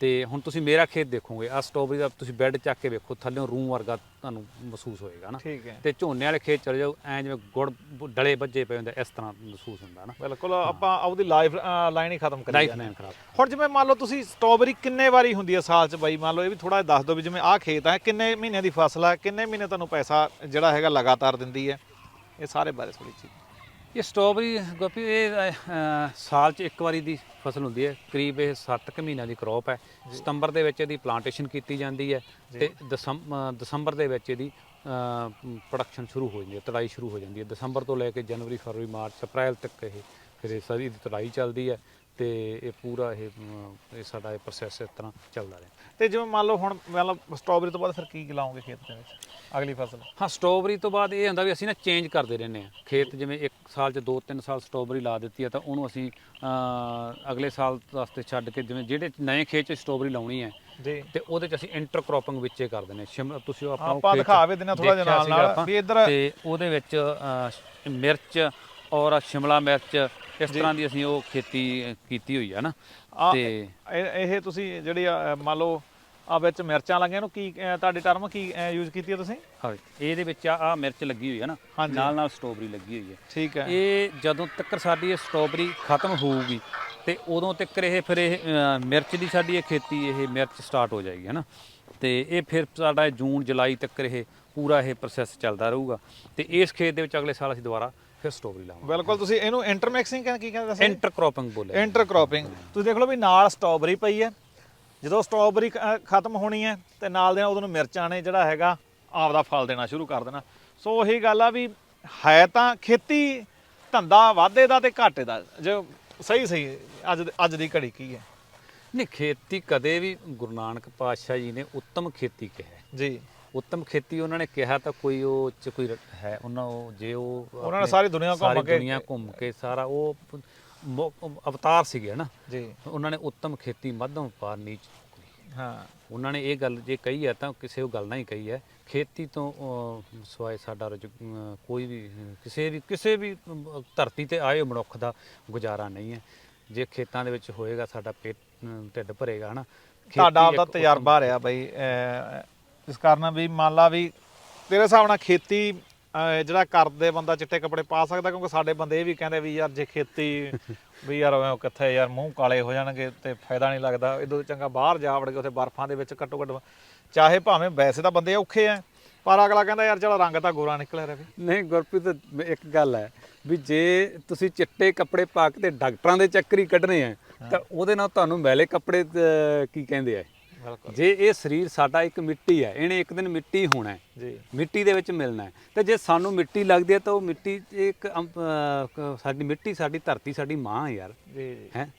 S2: ਤੇ ਹੁਣ ਤੁਸੀਂ ਮੇਰਾ ਖੇਤ ਦੇਖੋਗੇ ਆ ਸਟ੍ਰਾਬੇਰੀ ਦਾ ਤੁਸੀਂ ਬੈੱਡ ਚੱਕ ਕੇ ਵੇਖੋ ਥੱਲੇੋਂ ਰੂਮ ਵਰਗਾ ਤੁਹਾਨੂੰ ਮਹਿਸੂਸ ਹੋਏਗਾ ਨਾ।
S1: ਠੀਕ ਹੈ।
S2: ਤੇ ਝੋਨੇ ਵਾਲੇ ਖੇਤ ਚਲੇ ਜਾਓ ਐ ਜਿਵੇਂ ਗੁੜ ਡਲੇ ਵੱਜੇ ਪਏ ਹੁੰਦੇ ਇਸ ਤਰ੍ਹਾਂ ਮਹਿਸੂਸ ਹੁੰਦਾ ਨਾ।
S1: ਬਿਲਕੁਲ ਆਪਾਂ ਉਹਦੀ ਲਾਈਫ ਲਾਈਨ ਹੀ ਖਤਮ ਕਰੀ
S2: ਲਾਈਫ
S1: ਜਾਂਦੇ
S2: ਲਾਈਨ ਖਰਾਬ।
S1: ਹੁਣ ਜਿਵੇਂ ਮੰਨ ਲਓ ਤੁਸੀਂ ਸਟ੍ਰਾਬੇਰੀ ਕਿੰਨੇ ਵਾਰੀ ਹੁੰਦੀ ਹੈ ਸਾਲ ਚ ਬਾਈ? ਮੰਨ ਲਓ ਇਹ ਵੀ ਥੋੜਾ ਦੱਸ ਦਿਓ ਵੀ ਜਿਵੇਂ ਆਹ ਖੇਤ ਹੈ ਕਿੰਨੇ ਮਹੀਨਿਆਂ ਦੀ ਫਸਲ ਹੈ ਕਿੰਨੇ ਮਹੀਨੇ ਤੁਹਾਨੂੰ ਪੈਸਾ ਜਿਹੜਾ ਹੈਗਾ ਲਗਾਤਾਰ ਦਿੰਦੀ ਹੈ? ਇਹ ਸਾਰੇ ਬਾਰੇ ਥੋੜੀ ਚੀਜ਼।
S2: ਇਹ ਸਟ੍ਰਾਬੇਰੀ ਗੋਪੀ ਇਹ ਅਹ, ਸਾਲ 'ਚ ਇੱਕ ਵਾਰੀ ਦੀ ਫਸਲ ਹੁੰਦੀ ਹੈ। ਕਰੀਬ ਇਹ 7 ਕੁ ਮਹੀਨਿਆਂ ਦੀ ਕ੍ਰੌਪ ਹੈ। ਸਤੰਬਰ ਦੇ ਵਿੱਚ ਇਹਦੀ ਪਲਾਂਟੇਸ਼ਨ ਕੀਤੀ ਜਾਂਦੀ ਹੈ ਤੇ ਦਸੰਬ- ਅਹ, ਦਸੰਬਰ ਦੇ ਵਿੱਚ ਇਹਦੀ ਪ੍ਰੋਡਕਸ਼ਨ ਸ਼ੁਰੂ ਹੋ ਜਾਂਦੀ ਹੈ ਤੜਾਈ ਸ਼ੁਰੂ ਹੋ ਜਾਂਦੀ ਹੈ। ਦਸੰਬਰ ਤੋਂ ਲੈ ਕੇ ਜਨਵਰੀ ਫਰਵਰੀ ਮਾਰਚ ਅਪ੍ਰੈਲ ਤੱਕ ਇਹ ਫਿਰ ਇਹ ਸਾਰੀ ਦੀ ਤੜਾਈ ਚੱਲਦੀ ਹੈ। ਤੇ ਇਹ ਪੂਰਾ ਇਹ ਅਮ, ਇਹ ਸਾਡਾ ਇਹ ਪ੍ਰੋਸੈਸ ਇਸ ਤਰ੍ਹਾਂ ਚੱਲਦਾ ਰਿਹਾ।
S1: ਤੇ ਜਿਵੇਂ ਮੰਨ ਲਓ ਹੁਣ ਮਤਲਬ ਸਟ੍ਰਾਬੇਰੀ ਤੋਂ ਬਾਅਦ ਫਿਰ ਕੀ ਲਾਉਂਗੇ ਖੇਤ ਦੇ ਵਿੱਚ? ਅਗਲੀ ਫਸਲ?
S2: ਹਾਂ ਸਟ੍ਰਾਬੇਰੀ ਤੋਂ ਬਾਅਦ ਇਹ ਹੁੰਦਾ ਵੀ ਅਸੀਂ ਨਾ ਚੇਂਜ ਕਰਦੇ ਰਹਿੰਦੇ ਆ ਖੇਤ ਜਿਵੇਂ ਇੱਕ ਸਾਲ 'ਚ ਦੋ ਤਿੰਨ ਸਾਲ ਸਟ੍ਰਾਬੇਰੀ ਲਾ ਦਿੱਤੀ ਹੈ ਤਾਂ ਉਹਨੂੰ ਅਸੀਂ ਅਮ, ਅਗਲੇ ਸਾਲ ਵਾਸਤੇ ਛੱਡ ਕੇ ਜਿਵੇਂ ਜਿਹੜੇ ਨਵੇਂ ਖੇਤ 'ਚ ਸਟ੍ਰਾਬੇਰੀ ਲਾਉਣੀ ਹੈ
S1: ਜੀ।
S2: ਤੇ ਉਹਦੇ 'ਚ ਅਸੀਂ ਇੰਟਰ ਕ੍ਰੋਪਿੰਗ ਵਿੱਚੇ ਕਰ ਦਿੰਦੇ ਹਾਂ। ਸ਼ਿਮ ਤੁਸੀਂ ਉਹ ਉਹ
S1: ਆਪਾਂ
S2: ਖੇਤ 'ਚ
S1: ਦਿੰਦੇ ਹਾਂ ਥੋੜ੍ਹਾ ਜਿਹਾ
S2: ਦੇਖਿਆ
S1: ਨਾਲ
S2: ਸੀਗਾ
S1: ਨਾਲ
S2: ਆਪਾਂ।
S1: ਵੀ ਇੱਧਰ-
S2: ਤੇ ਉਹਦੇ ਵਿੱਚ ਅ, ਸ਼- ਮਿਰਚ ਔਰ ਸ਼ਿਮਲਾ ਮਿਰਚ ਇਸ ਤਰ੍ਹਾਂ ਦੀ ਅਸੀਂ ਉਹ ਖੇਤੀ ਕੀਤੀ ਹੋਈ ਹੈ ਨਾ। ਤੇ
S1: ਇਹ ਤੁਸੀਂ ਜਿਹੜੀ ਮੰਨ ਲਓ ਆ ਵਿੱਚ ਮਿਰਚਾਂ ਲੱਗੀਆਂ ਨੂੰ ਕੀ ਤੁਹਾਡੀ ਟਰਮ ਕੀ ਯੂਜ਼ ਕੀਤੀ ਹੈ ਤੁਸੀਂ?
S2: ਹਾਂ ਇਹਦੇ ਵਿੱਚ ਆ ਆਹ ਮਿਰਚ ਲੱਗੀ ਹੋਈ ਹੈ ਨਾ। ਨਾਲ ਨਾਲ ਸਟ੍ਰਾਬੇਰੀ ਲੱਗੀ ਹੋਈ ਹੈ
S1: ਠੀਕ ਹੈ।
S2: ਇਹ ਜਦੋਂ ਤੱਕ ਸਾਡੀ ਇਹ ਸਟ੍ਰਾਬੇਰੀ ਖਤਮ ਹੋਊਗੀ ਤੇ ਉਦੋਂ ਤੱਕ ਇਹ ਫਿਰ ਇਹ ਮਿਰਚ ਦੀ ਸਾਡੀ ਇਹ ਖੇਤੀ ਇਹ ਮਿਰਚ ਸਟਾਰਟ ਹੋ ਜਾਏਗੀ ਹੈ ਨਾ ਤੇ ਇਹ ਫਿਰ ਸਾਡਾ ਜੂਨ ਜੁਲਾਈ ਤੱਕ ਇਹ ਪੂਰਾ ਇਹ ਪ੍ਰੋਸੈਸ ਚੱਲਦਾ ਰਹੂਗਾ। ਤੇ ਇਸ ਖੇਤ ਦੇ ਵਿੱਚ ਅਗਲੇ ਸਾਲ ਅਸੀਂ ਦੁਬਾਰਾ ਫਿਰ ਸਟ੍ਰਾਬੇਰੀ ਲਾਵਾਂਗੇ।
S1: ਬਿਲਕੁਲ ਤੁਸੀਂ ਇਹਨੂੰ ਇੰਟਰਮਿਕਸਿੰਗ ਕੀ ਕਹਿੰਦੇ ਦੱਸਿਆ
S2: ਇੰਟਰ ਕ੍ਰੋਪਿੰਗ ਬੋਲੇ
S1: ਇੰਟਰ ਕ੍ਰੋਪਿੰਗ ਤੁਸੀਂ ਦੇਖ ਲਓ ਵੀ ਨਾਲ ਸਟ੍ਰਾਬੇਰੀ ਪਈ ਹੈ। ਜਦੋਂ ਸਟ੍ਰਾਬੇਰੀ ਖਤਮ ਹੋਣੀ ਹੈ ਤੇ ਨਾਲ ਦੇ ਨਾਲ ਉਹਨੂੰ ਮਿਰਚਾਂ ਨੇ ਜਿਹੜਾ ਹੈਗਾ ਆਪਦਾ ਫਲ ਦੇਣਾ ਸ਼ੁਰੂ ਕਰ ਦੇਣਾ। ਸੋ ਉਹੀ ਗੱਲ ਆ ਵੀ ਹੈ ਤਾਂ ਖੇਤੀ ਧੰਦਾ ਵਾਧੇ ਦਾ ਤੇ ਘਾਟੇ ਦਾ। ਜੋ ਸਹੀ ਸਹੀ ਅੱਜ ਦੇ- ਅੱਜ ਦੀ ਘੜੀ ਕੀ ਹੈ?
S2: ਨਹੀਂ ਖੇਤੀ ਕਦੇ ਵੀ ਗੁਰੂ ਨਾਨਕ ਪਾਤਸ਼ਾਹ ਜੀ ਨੇ ਉੱਤਮ ਖੇਤੀ ਕਿਹਾ।
S1: ਜੀ।
S2: ਉੱਤਮ ਖੇਤੀ ਉਹਨਾਂ ਨੇ ਕਿਹਾ ਤਾਂ ਕੋਈ ਉਹ ਚ ਕੋਈ ਹੈ ਉਹਨਾਂ ਉਹ ਜੇ ਉਹ
S1: ਉਹਨਾਂ ਨੇ ਸਾਰੀ ਦੁਨੀਆ ਘੁੰਮ
S2: ਸਾਰੀ
S1: ਕੇ-
S2: ਦੁਨੀਆ ਘੁੰਮ ਕੇ ਸਾਰਾ ਉਹ ਅਵਤਾਰ ਸੀਗੇ ਨਾ
S1: ਜੀ।
S2: ਉਹਨਾਂ ਨੇ ਉੱਤਮ ਖੇਤੀ ਮੱਧਮ ਵਪਾਰ ਨੀਚ ਕੋਈ।
S1: ਹਾਂ।
S2: ਉਹਨਾਂ ਨੇ ਇਹ ਗੱਲ ਜੇ ਕਹੀ ਹੈ ਤਾਂ ਕਿਸੇ ਉਹ ਗੱਲ ਨਾਲ ਹੀ ਕਹੀ ਹੈ। ਖੇਤੀ ਤੋਂ ਸਿਵਾਏ ਸਾਡਾ ਕੋਈ ਵੀ ਕਿਸੇ ਵੀ ਕਿਸੇ ਵੀ ਧਰਤੀ ਤੇ ਆਏ ਮਨੁੱਖ ਦਾ ਗੁਜ਼ਾਰਾ ਨਹੀਂ ਹੈ। ਜੇ ਖੇਤਾਂ ਦੇ ਵਿੱਚ ਹੋਏਗਾ ਸਾਡਾ ਪੇਟ ਢਿੱਡ ਭਰੇਗਾ ਹਨਾ?
S1: ਤੁਹਾਡਾ ਆਪਦਾ ਤਜਰਬਾ ਰਿਹਾ ਬਈ ਇਸ ਕਾਰਨ ਵੀ ਮੰਨ ਲਾ ਵੀ ਤੇਰੇ ਹਿਸਾਬ ਨਾਲ ਖੇਤੀ ਅਹ, ਜਿਹੜਾ ਕਰਦੇ ਬੰਦਾ ਚਿੱਟੇ ਕੱਪੜੇ ਪਾ ਸਕਦਾ ਕਿਉਂਕਿ ਸਾਡੇ ਬੰਦੇ ਇਹ ਵੀ ਕਹਿੰਦੇ ਵੀ ਯਾਰ ਜੇ ਖੇਤੀ ਵੀ ਯਾਰ ਉਹ ਕਿੱਥੇ ਯਾਰ ਮੂੰਹ ਕਾਲੇ ਹੋ ਜਾਣਗੇ ਤੇ ਫਾਇਦਾ ਨਹੀਂ ਲੱਗਦਾ। ਇਦੋਂ ਚੰਗਾ ਬਾਹਰ ਜਾ ਵੜ ਕੇ ਉੱਥੇ ਬਰਫਾਂ ਦੇ ਵਿੱਚ ਘੱਟੋ ਘੱਟ ਚਾਹੇ ਭਾਵੇਂ ਵੈਸੇ ਤਾਂ ਬੰਦੇ ਔਖੇ ਆ ਪਰ ਅਗਲਾ ਕਹਿੰਦਾ ਯਾਰ ਚਲ ਰੰਗ ਤਾਂ ਗੋਰਾ ਨਿਕਲਿਆ ਰਹੇ।
S2: ਨਹੀਂ ਗੁਰਪ੍ਰੀਤ ਇੱਕ ਗੱਲ ਹੈ ਵੀ ਜੇ ਤੁਸੀਂ ਚਿੱਟੇ ਕੱਪੜੇ ਪਾ ਕੇ ਤੇ ਡਾਕਟਰਾਂ ਦੇ ਚੱਕਰ ਹੀ ਕੱਢਣੇ ਆ ਤਾਂ ਉਹਦੇ ਨਾਲ ਤੁਹਾਨੂੰ ਮੈਲੇ ਕੱਪੜੇ ਅਹ, ਕੀ ਕਹਿੰਦੇ ਆ? ਜੇ ਇਹ ਸਰੀਰ ਸਾਡਾ ਇੱਕ ਮਿੱਟੀ ਹੈ ਇਹਨੇ ਇੱਕ ਦਿਨ ਮਿੱਟੀ ਹੋਣਾ ਹੈ।
S1: ਜੀ।
S2: ਮਿੱਟੀ ਦੇ ਵਿੱਚ ਮਿਲਣਾ ਹੈ। ਤੇ ਜੇ ਸਾਨੂੰ ਮਿੱਟੀ ਲੱਗਦੀ ਹੈ ਤਾਂ ਉਹ ਮਿੱਟੀ ਇੱਕ ਸਾਡੀ ਮਿੱਟੀ ਸਾਡੀ ਧਰਤੀ ਸਾਡੀ ਮਾਂ ਹੈ ਯਾਰ।
S1: ਜੀ
S2: ਹੈ?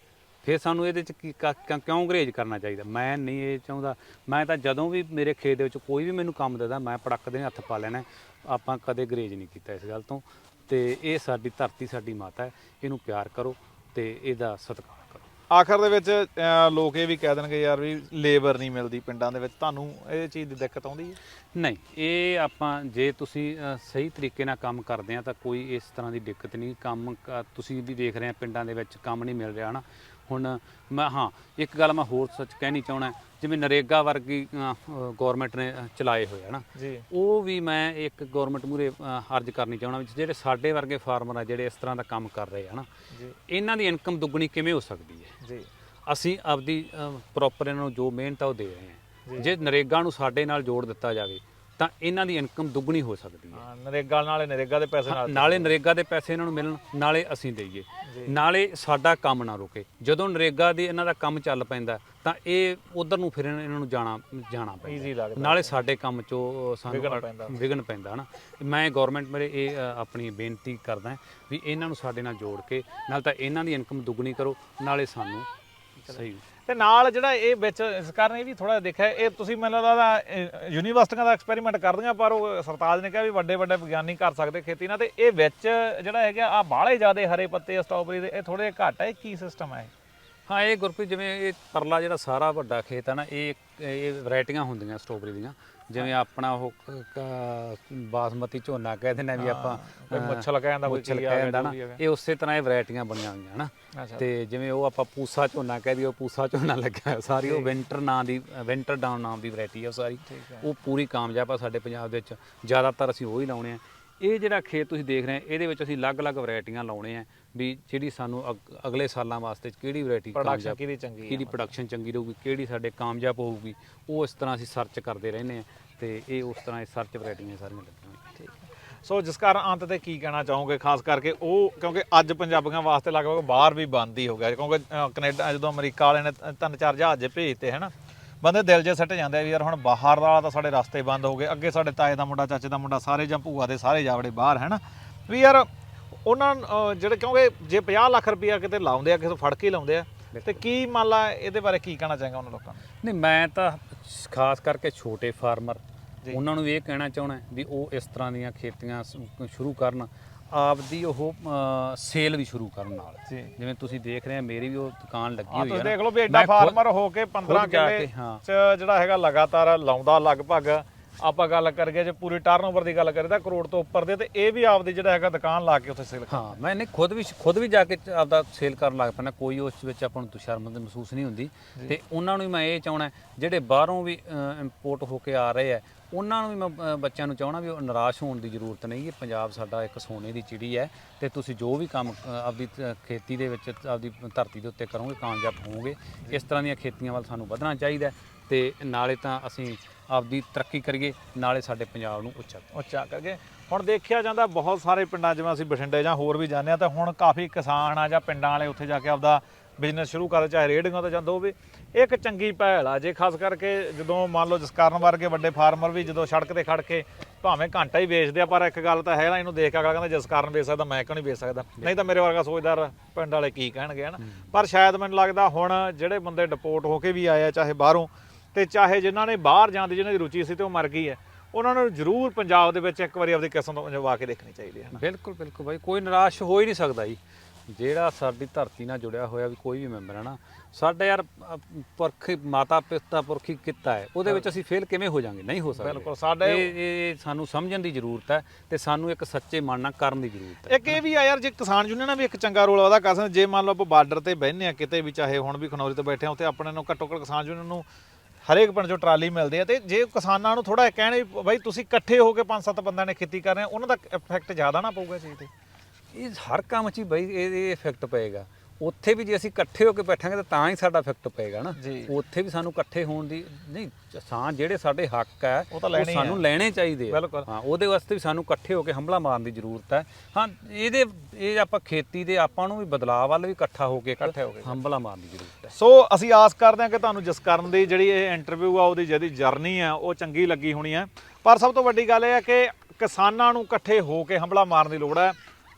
S2: ਫਿਰ ਸਾਨੂੰ ਇਹਦੇ ਚ ਕਿਉਂ ਗਰੇਜ ਕਰਨਾ ਚਾਹੀਦਾ? ਮੈਂ ਨਹੀਂ ਇਹ ਚਾਹੁੰਦਾ। ਮੈਂ ਤਾਂ ਜਦੋਂ ਵੀ ਮੇਰੇ ਖੇਤ ਦੇ ਵਿੱਚ ਕੋਈ ਵੀ ਮੈਨੂੰ ਕੰਮ ਦਿੰਦਾ ਮੈਂ ਪੜਕ ਦੇ ਹੱਥ ਪਾ ਲੈਣਾ। ਆਪਾਂ ਕਦੇ ਗਰੇਜ ਨਹੀਂ ਕੀਤਾ ਇਸ ਗੱਲ ਤੋਂ। ਤੇ ਇਹ ਸਾਡੀ ਧਰਤੀ ਸਾਡੀ ਮਾਤਾ ਹੈ। ਇਹਨੂੰ ਪਿਆਰ ਕਰੋ ਤੇ ਇਹਦਾ ਸਤਿਕਾਰ ਕਰੋ
S1: ਆਖਰ ਦੇ ਵਿੱਚ ਲੋਕ ਇਹ ਵੀ ਕਹਿ ਦੇਣਗੇ ਯਾਰ ਵੀ ਲੇਬਰ ਨਹੀਂ ਮਿਲਦੀ ਪਿੰਡਾਂ ਦੇ ਵਿੱਚ। ਤੁਹਾਨੂੰ ਇਹ ਚੀਜ਼ ਦੀ ਦਿੱਕਤ ਆਉਂਦੀ ਹੈ?
S2: ਨਹੀਂ, ਇਹ ਆਪਾਂ ਜੇ ਤੁਸੀਂ ਸਹੀ ਤਰੀਕੇ ਨਾਲ ਕੰਮ ਕਰਦੇ ਆ ਤਾਂ ਕੋਈ ਇਸ ਤਰ੍ਹਾਂ ਦੀ ਦਿੱਕਤ ਨਹੀਂ। ਕੰਮ ਕ- ਤੁਸੀਂ ਵੀ ਦੇਖ ਰਹੇ ਆ ਪਿੰਡਾਂ ਦੇ ਵਿੱਚ ਕੰਮ ਨਹੀਂ ਮਿਲ ਰਿਹਾ ਹਨਾ ਹੁਣ ਮੈਂ ਹਾਂ ਇੱਕ ਗੱਲ ਮੈਂ ਹੋਰ ਸੱਚ ਕਹਿਣੀ ਚਾਹਣਾ ਜਿਵੇਂ ਨਰੇਗਾ ਵਰਗੀ ਗਵਰਨਮੈਂਟ ਨੇ ਚਲਾਏ ਹੋਏ ਹਨਾ ਉਹ ਵੀ ਮੈਂ ਇੱਕ ਗਵਰਨਮੈਂਟ ਮੂਰੇ ਅਰਜ਼ ਕਰਨੀ ਚਾਹਣਾ ਵੀ ਜਿਹੜੇ ਸਾਡੇ ਵਰਗੇ ਫਾਰਮਰ ਆ ਜਿਹੜੇ ਇਸ ਤਰ੍ਹਾਂ ਦਾ ਕੰਮ ਕਰ ਰਹੇ ਹਨਾ ਇਹਨਾਂ ਦੀ ਇਨਕਮ ਦੁੱਗਣੀ ਕਿਵੇਂ ਹੋ ਸਕਦੀ ਹੈ?
S1: ਜੀ।
S2: ਅਸੀਂ ਆਪਦੀ ਪ੍ਰੋਪਰ ਇਹਨਾਂ ਨੂੰ ਜੋ ਮਿਹਨਤ ਆ ਉਹ ਦੇ ਰਹੇ ਹਾਂ। ਜੇ ਨਰੇਗਾ ਨੂੰ ਸਾਡੇ ਨਾਲ ਜੋੜ ਦਿੱਤਾ ਜਾਵੇ ਤਾਂ ਇਹਨਾਂ ਦੀ ਇਨਕਮ ਦੁੱਗਣੀ ਹੋ ਸਕਦੀ ਹੈ।
S1: ਹਾਂ, ਨਰੇਗਾ ਨਾਲੇ ਨਰੇਗਾ ਦੇ ਪੈਸੇ ਨਾਲ
S2: ਨਾਲੇ ਨਰੇਗਾ ਦੇ ਪੈਸੇ ਇਹਨਾਂ ਨੂੰ ਮਿਲਣ ਨਾਲੇ ਅਸੀਂ ਦੇਈਏ। ਨਾਲੇ ਸਾਡਾ ਕੰਮ ਨਾ ਰੁਕੇ। ਜਦੋਂ ਨਰੇਗਾ ਦੀ ਇਹਨਾਂ ਦਾ ਕੰਮ ਚੱਲ ਪੈਂਦਾ ਤਾਂ ਇਹ ਉਧਰ ਨੂੰ ਫਿਰ ਇਹਨਾਂ ਨੂੰ ਜਾਣਾ ਜਾਣਾ ਪੈਂਦਾ।
S1: ਈਜ਼ੀ ਲੱਗਦਾ।
S2: ਨਾਲੇ ਸਾਡੇ ਕੰਮ ਚੋਂ ਸਾਨੂੰ
S1: ਵਿਘਨ ਪੈਂਦਾ।
S2: ਵਿਘਨ ਪੈਂਦਾ ਹਨਾ? ਮੈਂ ਗਵਰਨਮੈਂਟ ਮੇਰੇ ਇਹ ਅ, ਆਪਣੀ ਬੇਨਤੀ ਕਰਦਾ ਵੀ ਇਹਨਾਂ ਨੂੰ ਸਾਡੇ ਨਾਲ ਜੋੜ ਕੇ ਨਾਲ ਤਾਂ ਇਹਨਾਂ ਦੀ ਇਨਕਮ ਦੁੱਗਣੀ ਕਰੋ ਨਾਲੇ ਸਾਨੂੰ ਸਹੀ।
S1: ਤੇ ਨਾਲ ਜਿਹੜਾ ਇਹ ਵਿੱਚ ਇਸ ਕਾਰਨ ਇਹ ਵੀ ਥੋੜਾ ਦੇਖਿਆ ਇਹ ਤੁਸੀਂ ਮੈਨੂੰ ਲੱਗਦਾ ਯੂਨੀਵਰਸਿਟੀਆਂ ਦਾ ਐਕਸਪੈਰੀਮੈਂਟ ਕਰਦੀਆਂ ਪਰ ਉਹ ਸਰਤਾਜ ਨੇ ਕਿਹਾ ਵੀ ਵੱਡੇ ਵੱਡੇ ਵਿਗਿਆਨੀ ਕਰ ਸਕਦੇ ਖੇਤੀ ਨਾਲ ਤੇ ਇਹ ਵਿੱਚ ਜਿਹੜਾ ਹੈਗਾ ਆ ਬਾਹਲੇ ਜ਼ਿਆਦੇ ਹਰੇ ਪੱਤੇ ਸਟ੍ਰਾਬੇਰੀ ਦੇ ਇਹ ਥੋੜੇ ਘੱਟ ਹੈ ਕੀ ਸਿਸਟਮ ਹੈ
S2: ਹਾਂ ਇਹ ਗੁਰਪ੍ਰੀਤ ਜਿਵੇਂ ਇਹ ਪਰਲਾ ਜਿਹੜਾ ਸਾਰਾ ਵੱਡਾ ਖੇਤ ਹੈ ਨਾ ਇਹ ਇਹ ਵੈਰਾਈਟੀਆਂ ਹੁੰਦੀਆਂ ਸਟ੍ਰਾਬੇਰੀ ਦੀਆਂ। ਜਿਵੇਂ ਆਪਣਾ ਉਹ ਕ- ਕ- ਬਾਸਮਤੀ ਝੋਨਾ ਕਹਿ ਦਿੰਦੇ ਆ ਵੀ ਆਪਾਂ
S1: ਕੋਈ
S2: ਅਹ,
S1: ਮੁੱਛਲ ਕਹਿੰਦਾ ਕੋਈ
S2: ਮੁੱਛਲ
S1: ਕੀ ਆ
S2: ਕਹਿ
S1: ਗਿਆ,
S2: ਦਿੰਦਾ
S1: ਜੋ
S2: ਨਾ
S1: ਵੀ ਹੈਗਾ।
S2: ਇਹ ਉਸੇ ਤਰ੍ਹਾਂ ਇਹ ਵੈਰਾਈਟੀਆਂ ਬਣੀਆਂ ਹੋਈਆਂ ਹਨਾ।
S1: ਅੱਛਾ।
S2: ਤੇ ਜਿਵੇਂ ਉਹ ਆਪਾਂ ਪੂਸਾ ਝੋਨਾ ਕਹਿ ਦਈਏ ਉਹ ਪੂਸਾ ਝੋਨਾ ਲੱਗਿਆ ਹੋਇਆ। ਸਾਰੀ ਉਹ ਵਿੰਟਰ ਨਾਂ ਦੀ ਵਿੰਟਰ ਡਾਊਨ ਨਾਮ ਦੀ ਵੈਰਾਈਟੀ ਆ ਉਹ ਸਾਰੀ। ਉਹ ਪੂਰੀ ਕਾਮਯਾਬ ਆ ਸਾਡੇ ਪੰਜਾਬ ਦੇ ਵਿੱਚ। ਜ਼ਿਆਦਾਤਰ ਅਸੀਂ ਉਹ ਹੀ ਲਾਉਣੇ ਆ। ਇਹ ਜਿਹੜਾ ਖੇਤ ਤੁਸੀਂ ਦੇਖ ਰਹੇ ਇਹਦੇ ਵਿੱਚ ਅਸੀਂ ਅਲੱਗ-ਅਲੱਗ ਵੈਰਾਈਟੀਆਂ ਲਾਉਣੇ ਆ ਵੀ ਜਿਹੜੀ ਸਾਨੂੰ ਅਗ- ਅਗਲੇ ਸਾਲਾਂ ਵਾਸਤੇ ਕਿਹੜੀ ਵੈਰਾਈਟੀ
S1: ਪ੍ਰੋਡਕਸ਼ਨ ਕਿਹਦੀ ਚੰਗੀ
S2: ਕਿਹਦੀ
S1: ਹੈ
S2: ਪ੍ਰੋਡਕਸ਼ਨ ਚੰਗੀ ਰਹੂਗੀ ਕਿਹੜੀ ਸਾਡੇ ਕਾਮਯਾਬ ਹੋਊਗੀ ਉਹ ਇਸ ਤਰ੍ਹਾਂ ਅਸੀਂ ਸਰਚ ਕਰਦੇ ਰਹਿੰਦੇ ਆ ਤੇ ਇਹ ਉਸ ਤਰ੍ਹਾਂ ਇਹ ਸਰਚ ਵੈਰਾਈਟੀਆਂ ਸਾਰੀਆਂ ਲੱਗੀਆਂ
S1: ਠੀਕ ਹੈ। ਸੋ ਜਿਸ ਕਾਰਨ ਅੰਤ ਤੇ ਕੀ ਕਹਿਣਾ ਚਾਹੋਗੇ ਖਾਸ ਕਰਕੇ ਉਹ ਕਿਉਂਕਿ ਅੱਜ ਪੰਜਾਬੀਆਂ ਵਾਸਤੇ ਲਗਭਗ ਬਾਹਰ ਵੀ ਬੰਦ ਹੀ ਹੋ ਗਿਆ ਕਿਉਂਕਿ ਕੈਨੇਡਾ ਜਦੋਂ ਅਮਰੀਕਾ ਵਾਲਿਆਂ ਨੇ ਤਿੰਨ ਚਾਰ ਜਹਾਜ਼ ਭੇਜਤੇ ਹਨ? ਬੰਦੇ ਦਿਲ ਜੇ ਸੱਟ ਜਾਂਦੇ ਆ ਵੀ ਯਾਰ ਹੁਣ ਬਾਹਰ ਦਾ ਤਾਂ ਸਾਡੇ ਰਸਤੇ ਬੰਦ ਹੋ ਗਏ ਅੱਗੇ ਸਾਡੇ ਤਾਏ ਦਾ ਮੁੰਡਾ ਚਾਚੇ ਦਾ ਮੁੰਡਾ ਸਾਰੇ ਜਾਂ ਭੂਆ ਦੇ ਸਾਰੇ ਜਾਵੜੇ ਬਾਹਰ ਹੈ ਨਾ ਵੀ ਯਾਰ ਉਹਨਾਂ ਜਿਹੜੇ ਕਿਉਂਕਿ ਜੇ 50 ਲੱਖ ਰੁਪਇਆ ਕਿਤੇ ਲਾਉਂਦੇ ਆ ਕਿਸੇ ਫੜ ਕੇ ਲਾਉਂਦੇ ਆ ਤੇ ਕੀ ਮੰਨ ਲਾ ਇਹਦੇ ਬਾਰੇ ਕੀ ਕਹਿਣਾ ਚਾਹਾਂਗਾ ਉਹਨਾਂ ਲੋਕਾਂ ਨੂੰ?
S2: ਨਹੀਂ ਮੈਂ ਤਾਂ ਖਾਸ ਕਰਕੇ ਛੋਟੇ ਫਾਰਮਰ। ਉਹਨਾਂ ਨੂੰ ਇਹ ਕਹਿਣਾ ਚਾਹਣਾ ਵੀ ਉਹ ਇਸ ਤਰ੍ਹਾਂ ਦੀਆਂ ਖੇਤੀਆਂ ਸ਼ੁਰੂ ਕਰਨ ਆਪਦੀ ਉਹ ਸੇਲ ਵੀ ਸ਼ੁਰੂ ਕਰਨ ਨਾਲ
S1: ਜੀ
S2: ਜਿਵੇਂ ਤੁਸੀਂ ਦੇਖ ਰਹੇ ਆ ਮੇਰੀ ਵੀ ਉਹ ਦੁਕਾਨ ਲੱਗੀ
S1: ਹਾਂ
S2: ਹੋਈ
S1: ਤੁਸੀਂ
S2: ਹੈ।
S1: ਦੇਖ ਲਓ ਵੀ ਐਡਾ ਫਾਰਮਰ ਹੋ ਕੇ 15
S2: ਖੁਦ ਜਾ
S1: ਕਿੱਲੇ
S2: ਕੇ, ਹਾਂ।
S1: ਚ ਜਿਹੜਾ ਹੈਗਾ ਲਗਾਤਾਰ ਲਾਉਂਦਾ ਲਗਭਗ ਆਪਾਂ ਗੱਲ ਕਰੀਏ ਜੇ ਪੂਰੀ ਟਰਨਓਵਰ ਦੀ ਗੱਲ ਕਰੀਏ ਤਾਂ ਕਰੋੜ ਤੋਂ ਉੱਪਰ ਦੇ ਤੇ ਇਹ ਵੀ ਆਪਦੀ ਜਿਹੜਾ ਹੈਗਾ ਦੁਕਾਨ ਲਾ ਕੇ ਉੱਥੇ ਸੇਲ
S2: ਹਾਂ ਮੈਂ ਨੇ ਖੁਦ ਵੀ ਖੁਦ ਵੀ ਜਾ ਕੇ ਆਪਦਾ ਸੇਲ ਕਰਨ ਲੱਗ ਪੈਣਾ ਕੋਈ ਉਸ ਵਿੱਚ ਆਪਾਂ ਨੂੰ ਸ਼ਰਮਿੰਦ ਮਹਿਸੂਸ ਨਹੀਂ ਹੁੰਦੀ। ਤੇ ਉਹਨਾਂ ਨੂੰ ਵੀ ਮੈਂ ਇਹ ਚਾਹਣਾ ਜਿਹੜੇ ਬਾਹਰੋਂ ਵੀ ਇੰਪੋਰਟ ਹੋ ਕੇ ਆ ਰਹੇ ਆ ਉਹਨਾਂ ਨੂੰ ਵੀ ਮੈਂ ਬੱਚਿਆਂ ਨੂੰ ਚਾਹਣਾ ਵੀ ਉਹ ਨਿਰਾਸ਼ ਹੋਣ ਦੀ ਜ਼ਰੂਰਤ ਨਹੀਂ ਹੈ। ਪੰਜਾਬ ਸਾਡਾ ਇੱਕ ਸੋਨੇ ਦੀ ਚਿੜੀ ਹੈ ਤੇ ਤੁਸੀਂ ਜੋ ਵੀ ਕੰਮ ਆਪਦੀ ਖੇਤੀ ਦੇ ਵਿੱਚ ਆਪਦੀ ਧਰਤੀ ਦੇ ਉੱਤੇ ਕਰੋਗੇ ਕਾਮਯਾਬ ਹੋਵੋਗੇ। ਇਸ ਤਰ੍ਹਾਂ ਦੀਆਂ ਖੇਤੀਆਂ ਵੱਲ ਸਾਨੂੰ ਵਧਣਾ ਚਾਹੀਦਾ ਤੇ ਨਾਲੇ ਤਾਂ ਅਸੀਂ ਆਪਦੀ ਤਰੱਕੀ ਕਰੀਏ ਨਾਲੇ ਸਾਡੇ ਪੰਜਾਬ ਨੂੰ ਉੱਚਾ
S1: ਉੱਚਾ ਕਰਕੇ ਹੁਣ ਦੇਖਿਆ ਜਾਂਦਾ ਬਹੁਤ ਸਾਰੇ ਪਿੰਡਾਂ ਜਿਵੇਂ ਅਸੀਂ ਬਠਿੰਡੇ ਜਾਂ ਹੋਰ ਵੀ ਜਾਂਦੇ ਆ ਤਾਂ ਹੁਣ ਕਾਫੀ ਕਿਸਾਨ ਆ ਜਾਂ ਪਿੰਡਾਂ ਵਾਲੇ ਉੱਥੇ ਜਾ ਕੇ ਆਪਦਾ ਬਿਜ਼ਨਸ ਸ਼ੁਰੂ ਕਰਦੇ ਚਾਹੇ ਰੇਹੜੀਆਂ ਤੋਂ ਜਾਂਦਾ ਹੋਵੇ। ਇਹ ਇੱਕ ਚੰਗੀ ਪਹਿਲ ਆ ਜੇ ਖਾਸ ਕਰਕੇ ਜਦੋਂ ਮੰਨ ਲਓ ਜਸਕਰਨ ਵਰਗੇ ਵੱਡੇ ਫਾਰਮਰ ਵੀ ਜਦੋਂ ਸੜਕ ਤੇ ਖੜ ਕੇ ਭਾਵੇਂ ਘੰਟਾ ਹੀ ਵੇਚਦੇ ਆ ਪਰ ਇੱਕ ਗੱਲ ਤਾਂ ਹੈ ਨਾ ਇਹਨੂੰ ਦੇਖ ਕੇ ਅਗਲਾ ਕਹਿੰਦਾ ਜਸਕਰਨ ਵੇਚ ਸਕਦਾ ਮੈਂ ਕਿਉਂ ਨਹੀਂ ਵੇਚ ਸਕਦਾ? ਨਹੀਂ ਤਾਂ ਮੇਰੇ ਵਰਗਾ ਸੋਚਦਾਰ ਪਿੰਡ ਵਾਲੇ ਕੀ ਕਹਿਣਗੇ ਹਨਾ ਪਰ ਸ਼ਾਇਦ ਮੈਨੂੰ ਲੱਗਦਾ ਹੁਣ ਜਿਹੜੇ ਬੰਦੇ ਡਿਪੋਰਟ ਹੋ ਕੇ ਵੀ ਆਏ ਆ ਚਾਹੇ ਬਾਹਰੋਂ ਤੇ ਚਾਹੇ ਜਿਨ੍ਹਾਂ ਨੇ ਬਾਹਰ ਜਾਣ ਦੀ ਜਿਹਨਾਂ ਦੀ ਰੁਚੀ ਸੀ ਤੇ ਉਹ ਮਰ ਗਈ ਹੈ ਉਹਨਾਂ ਨੂੰ ਜ਼ਰੂਰ ਪੰਜਾਬ ਦੇ ਵਿੱਚ ਇੱਕ ਵਾਰੀ ਆਪਦੀ ਕਿਸਮ ਤੋਂ ਜਵਾ ਕੇ ਦੇਖਣੀ ਚਾਹੀਦੀ ਹੈ
S2: ਬਿਲਕੁਲ ਬਿਲਕੁਲ ਬਾਈ ਕੋਈ ਨਿਰਾਸ਼ ਹੋ ਹੀ ਨਹੀਂ ਸਕਦਾ ਜੀ। ਜਿਹੜਾ ਸਾਡੀ ਧਰਤੀ ਨਾਲ ਜੁੜਿਆ ਹੋਇਆ ਵੀ ਕੋਈ ਵੀ ਮੈਂਬਰ ਹੈ ਨਾ ਸਾਡਾ ਯਾਰ ਪੁਰਖ ਮਾਤਾ ਪਿਤਾ ਪੁਰਖੀ ਕਿੱਤਾ ਹੈ ਉਹਦੇ ਵਿੱਚ ਅਸੀਂ ਫੇਲ ਕਿਵੇਂ ਹੋ ਜਾਾਂਗੇ? ਨਹੀਂ ਹੋ ਸਕਦੇ।
S1: ਬਿਲਕੁਲ, ਸਾਡੇ-
S2: ਇਹ ਇਹ ਸਾਨੂੰ ਸਮਝਣ ਦੀ ਜ਼ਰੂਰਤ ਹੈ ਤੇ ਸਾਨੂੰ ਇੱਕ ਸੱਚੇ ਮਨ ਨਾਲ ਕਰਨ ਦੀ ਜ਼ਰੂਰਤ ਹੈ।
S1: ਇੱਕ ਇਹ ਵੀ ਆ ਯਾਰ ਜੇ ਕਿਸਾਨ ਯੂਨੀਅਨਾਂ ਵੀ ਇੱਕ ਚੰਗਾ ਰੋਲ ਅਦਾ ਕਰ ਸਕਦੇ ਜੇ ਮੰਨ ਲਓ ਆਪਾਂ ਬਾਰਡਰ ਤੇ ਬਹਿੰਦੇ ਆ ਕਿਤੇ ਵੀ ਚਾਹੇ ਹੁਣ ਵੀ ਖਨੌਰੀ ਤੇ ਬੈਠੇ ਆ ਉੱਥੇ ਆਪਣੇ ਨੂੰ ਘੱਟੋ ਘੱਟ ਕਿਸਾਨ ਯੂਨੀਅਨ ਨੂੰ ਹਰੇਕ ਪਿੰਡ ਚੋਂ ਟਰਾਲੀ ਮਿਲਦੀ ਹੈ ਤੇ ਜੇ ਕਿਸਾਨਾਂ ਨੂੰ ਥੋੜਾ ਕਹਿਣ ਵੀ ਬਾਈ ਤੁਸੀਂ ਇਕੱਠੇ ਹੋ ਕੇ ਪੰਜ ਸੱਤ ਬੰਦਿਆਂ ਨੇ ਖੇਤੀ ਕਰ ਰਹੇ ਆ ਉਹਨਾਂ ਦਾ ਇਫੈਕਟ ਜ਼ਿਆਦਾ ਨਾ ਪਊਗਾ ਇਸ ਚੀਜ਼ ਤੇ?
S2: ਇਹ ਹਰ ਕੰਮ 'ਚ ਹੀ ਬਈ ਇਹ ਇਫੈਕਟ ਪਏਗਾ। ਉੱਥੇ ਵੀ ਜੇ ਅਸੀਂ ਇਕੱਠੇ ਹੋ ਕੇ ਬੈਠਾਂਗੇ ਤਾਂ ਤਾਂ ਹੀ ਸਾਡਾ ਇਫੈਕਟ ਪਏਗਾ ਨਾ। ਉੱਥੇ ਵੀ ਸਾਨੂੰ ਇਕੱਠੇ ਹੋਣ ਦੀ ਨਹੀਂ ਸਾਂ ਜਿਹੜੇ ਸਾਡੇ ਹੱਕ ਹੈ
S1: ਉਹ ਤਾਂ ਲੈਣੇ ਹੀ
S2: ਸਾਨੂੰ। ਲੈਣੇ ਚਾਹੀਦੇ ਆ। ਹਾਂ ਉਹਦੇ ਵਾਸਤੇ ਵੀ ਸਾਨੂੰ ਇਕੱਠੇ ਹੋ ਕੇ ਹਮਲਾ ਮਾਰਨ ਦੀ ਜ਼ਰੂਰਤ ਹੈ ਹਾਂ ਇਹਦੇ ਇਹ ਆਪਾਂ ਖੇਤੀ ਦੇ ਆਪਾਂ ਨੂੰ ਵੀ ਬਦਲਾਅ ਵੱਲ ਵੀ ਇਕੱਠਾ ਹੋ ਕੇ ਇੱਕ
S1: ਇਕੱਠੇ ਹੋ ਕੇ।
S2: ਹਮਲਾ ਮਾਰਨ ਦੀ ਜ਼ਰੂਰਤ ਹੈ
S1: ਸੋ ਅਸੀਂ ਆਸ ਕਰਦੇ ਹਾਂ ਕਿ ਤੁਹਾਨੂੰ ਜਸਕਰਨ ਦੀ ਜਿਹੜੀ ਇਹ ਇੰਟਰਵਿਊ ਆ ਉਹਦੀ ਜਿਹੜੀ ਜਰਨੀ ਆ ਉਹ ਚੰਗੀ ਲੱਗੀ ਹੋਣੀ ਆ ਪਰ ਸਭ ਤੋਂ ਵੱਡੀ ਗੱਲ ਇਹ ਹੈ ਕਿ ਕਿਸਾਨਾਂ ਨੂੰ ਇਕੱਠੇ ਹੋ ਕੇ ਹਮਲਾ ਮਾਰਨ ਦੀ ਲੋੜ ਹੈ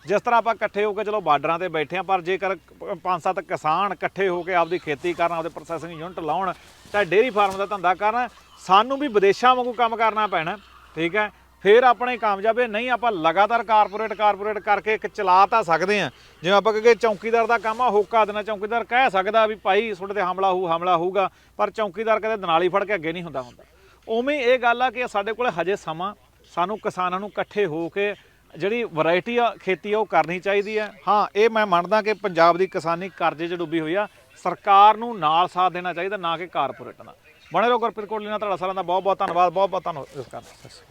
S1: ਜਿਸ ਤਰ੍ਹਾਂ ਆਪਾਂ ਇਕੱਠੇ ਹੋ ਕੇ ਚਲੋ ਬਾਰਡਰਾਂ ਤੇ ਬੈਠੇ ਆ ਪਰ ਜੇਕਰ ਪੰਜ ਸੱਤ ਕਿਸਾਨ ਇਕੱਠੇ ਹੋ ਕੇ ਆਪਦੀ ਖੇਤੀ ਕਰਨ, ਆਪਦੇ ਪ੍ਰੋਸੈਸਿੰਗ ਯੂਨਿਟ ਲਾਉਣ, ਤਾਂ ਡੇਅਰੀ ਫਾਰਮ ਦਾ ਧੰਦਾ ਕਰਨ, ਸਾਨੂੰ ਵੀ ਵਿਦੇਸ਼ਾਂ ਵਾਂਗੂ ਕੰਮ ਕਰਨਾ ਪੈਣਾ, ਠੀਕ ਹੈ? ਫਿਰ ਆਪਣੇ ਕਾਮਯਾਬ ਇਹ ਨਹੀਂ, ਆਪਾਂ ਲਗਾਤਾਰ ਕਾਰਪੋਰੇਟ ਕਾਰਪੋਰੇਟ ਕਰਕੇ ਇੱਕ ਚਲਾ ਤਾਂ ਸਕਦੇ ਆ ਜਿਵੇਂ ਆਪਾਂ ਕਹੇ ਚੌਕੀਦਾਰ ਦਾ ਕੰਮ ਆ ਹੋਕਾ ਦੇਣਾ, ਚੌਕੀਦਾਰ ਕਹਿ ਸਕਦਾ ਵੀ ਭਾਈ ਤੁਹਾਡੇ ਤੇ ਹਮਲਾ ਹੋਊ, ਹਮਲਾ ਹੋਊਗਾ, ਪਰ ਚੌਕੀਦਾਰ ਕਦੇ ਦਨਾਲੀ ਫੜ ਕੇ ਅੱਗੇ ਨਹੀਂ ਹੁੰਦਾ ਹੁੰਦਾ। ਉਵੇਂ ਇਹ ਗੱਲ ਆ ਕਿ ਸਾਡੇ ਕੋਲ ਹਜੇ ਸਮਾਂ, ਸਾਨੂੰ ਕਿਸਾਨਾਂ ਨੂੰ ਇਕੱਠੇ ਹੋ ਕੇ ਜਿਹੜੀ ਵੈਰਾਈਟੀ ਆ, ਖੇਤੀ ਆ, ਉਹ ਕਰਨੀ ਚਾਹੀਦੀ ਹੈ ਹਾਂ, ਇਹ ਮੈਂ ਮੰਨਦਾ ਕਿ ਪੰਜਾਬ ਦੀ ਕਿਸਾਨੀ ਕਰਜ਼ੇ 'ਚ ਡੁੱਬੀ ਹੋਈ ਆ। ਸਰਕਾਰ ਨੂੰ ਨਾਲ ਸਾਥ ਦੇਣਾ ਚਾਹੀਦਾ, ਨਾ ਕਿ ਕਾਰਪੋਰੇਟ ਦਾ ਬਣੇ ਰਹੋ ਗੁਰਪ੍ਰੀਤ ਕੋਟਲੀ ਨਾਲ, ਤੁਹਾਡਾ ਸਾਰਿਆਂ ਦਾ ਬਹੁਤ ਬਹੁਤ ਧੰਨਵਾਦ ਬਹੁਤ ਬਹੁਤ ਧੰਨਵਾਦ। ਇਸ ਕਰਨ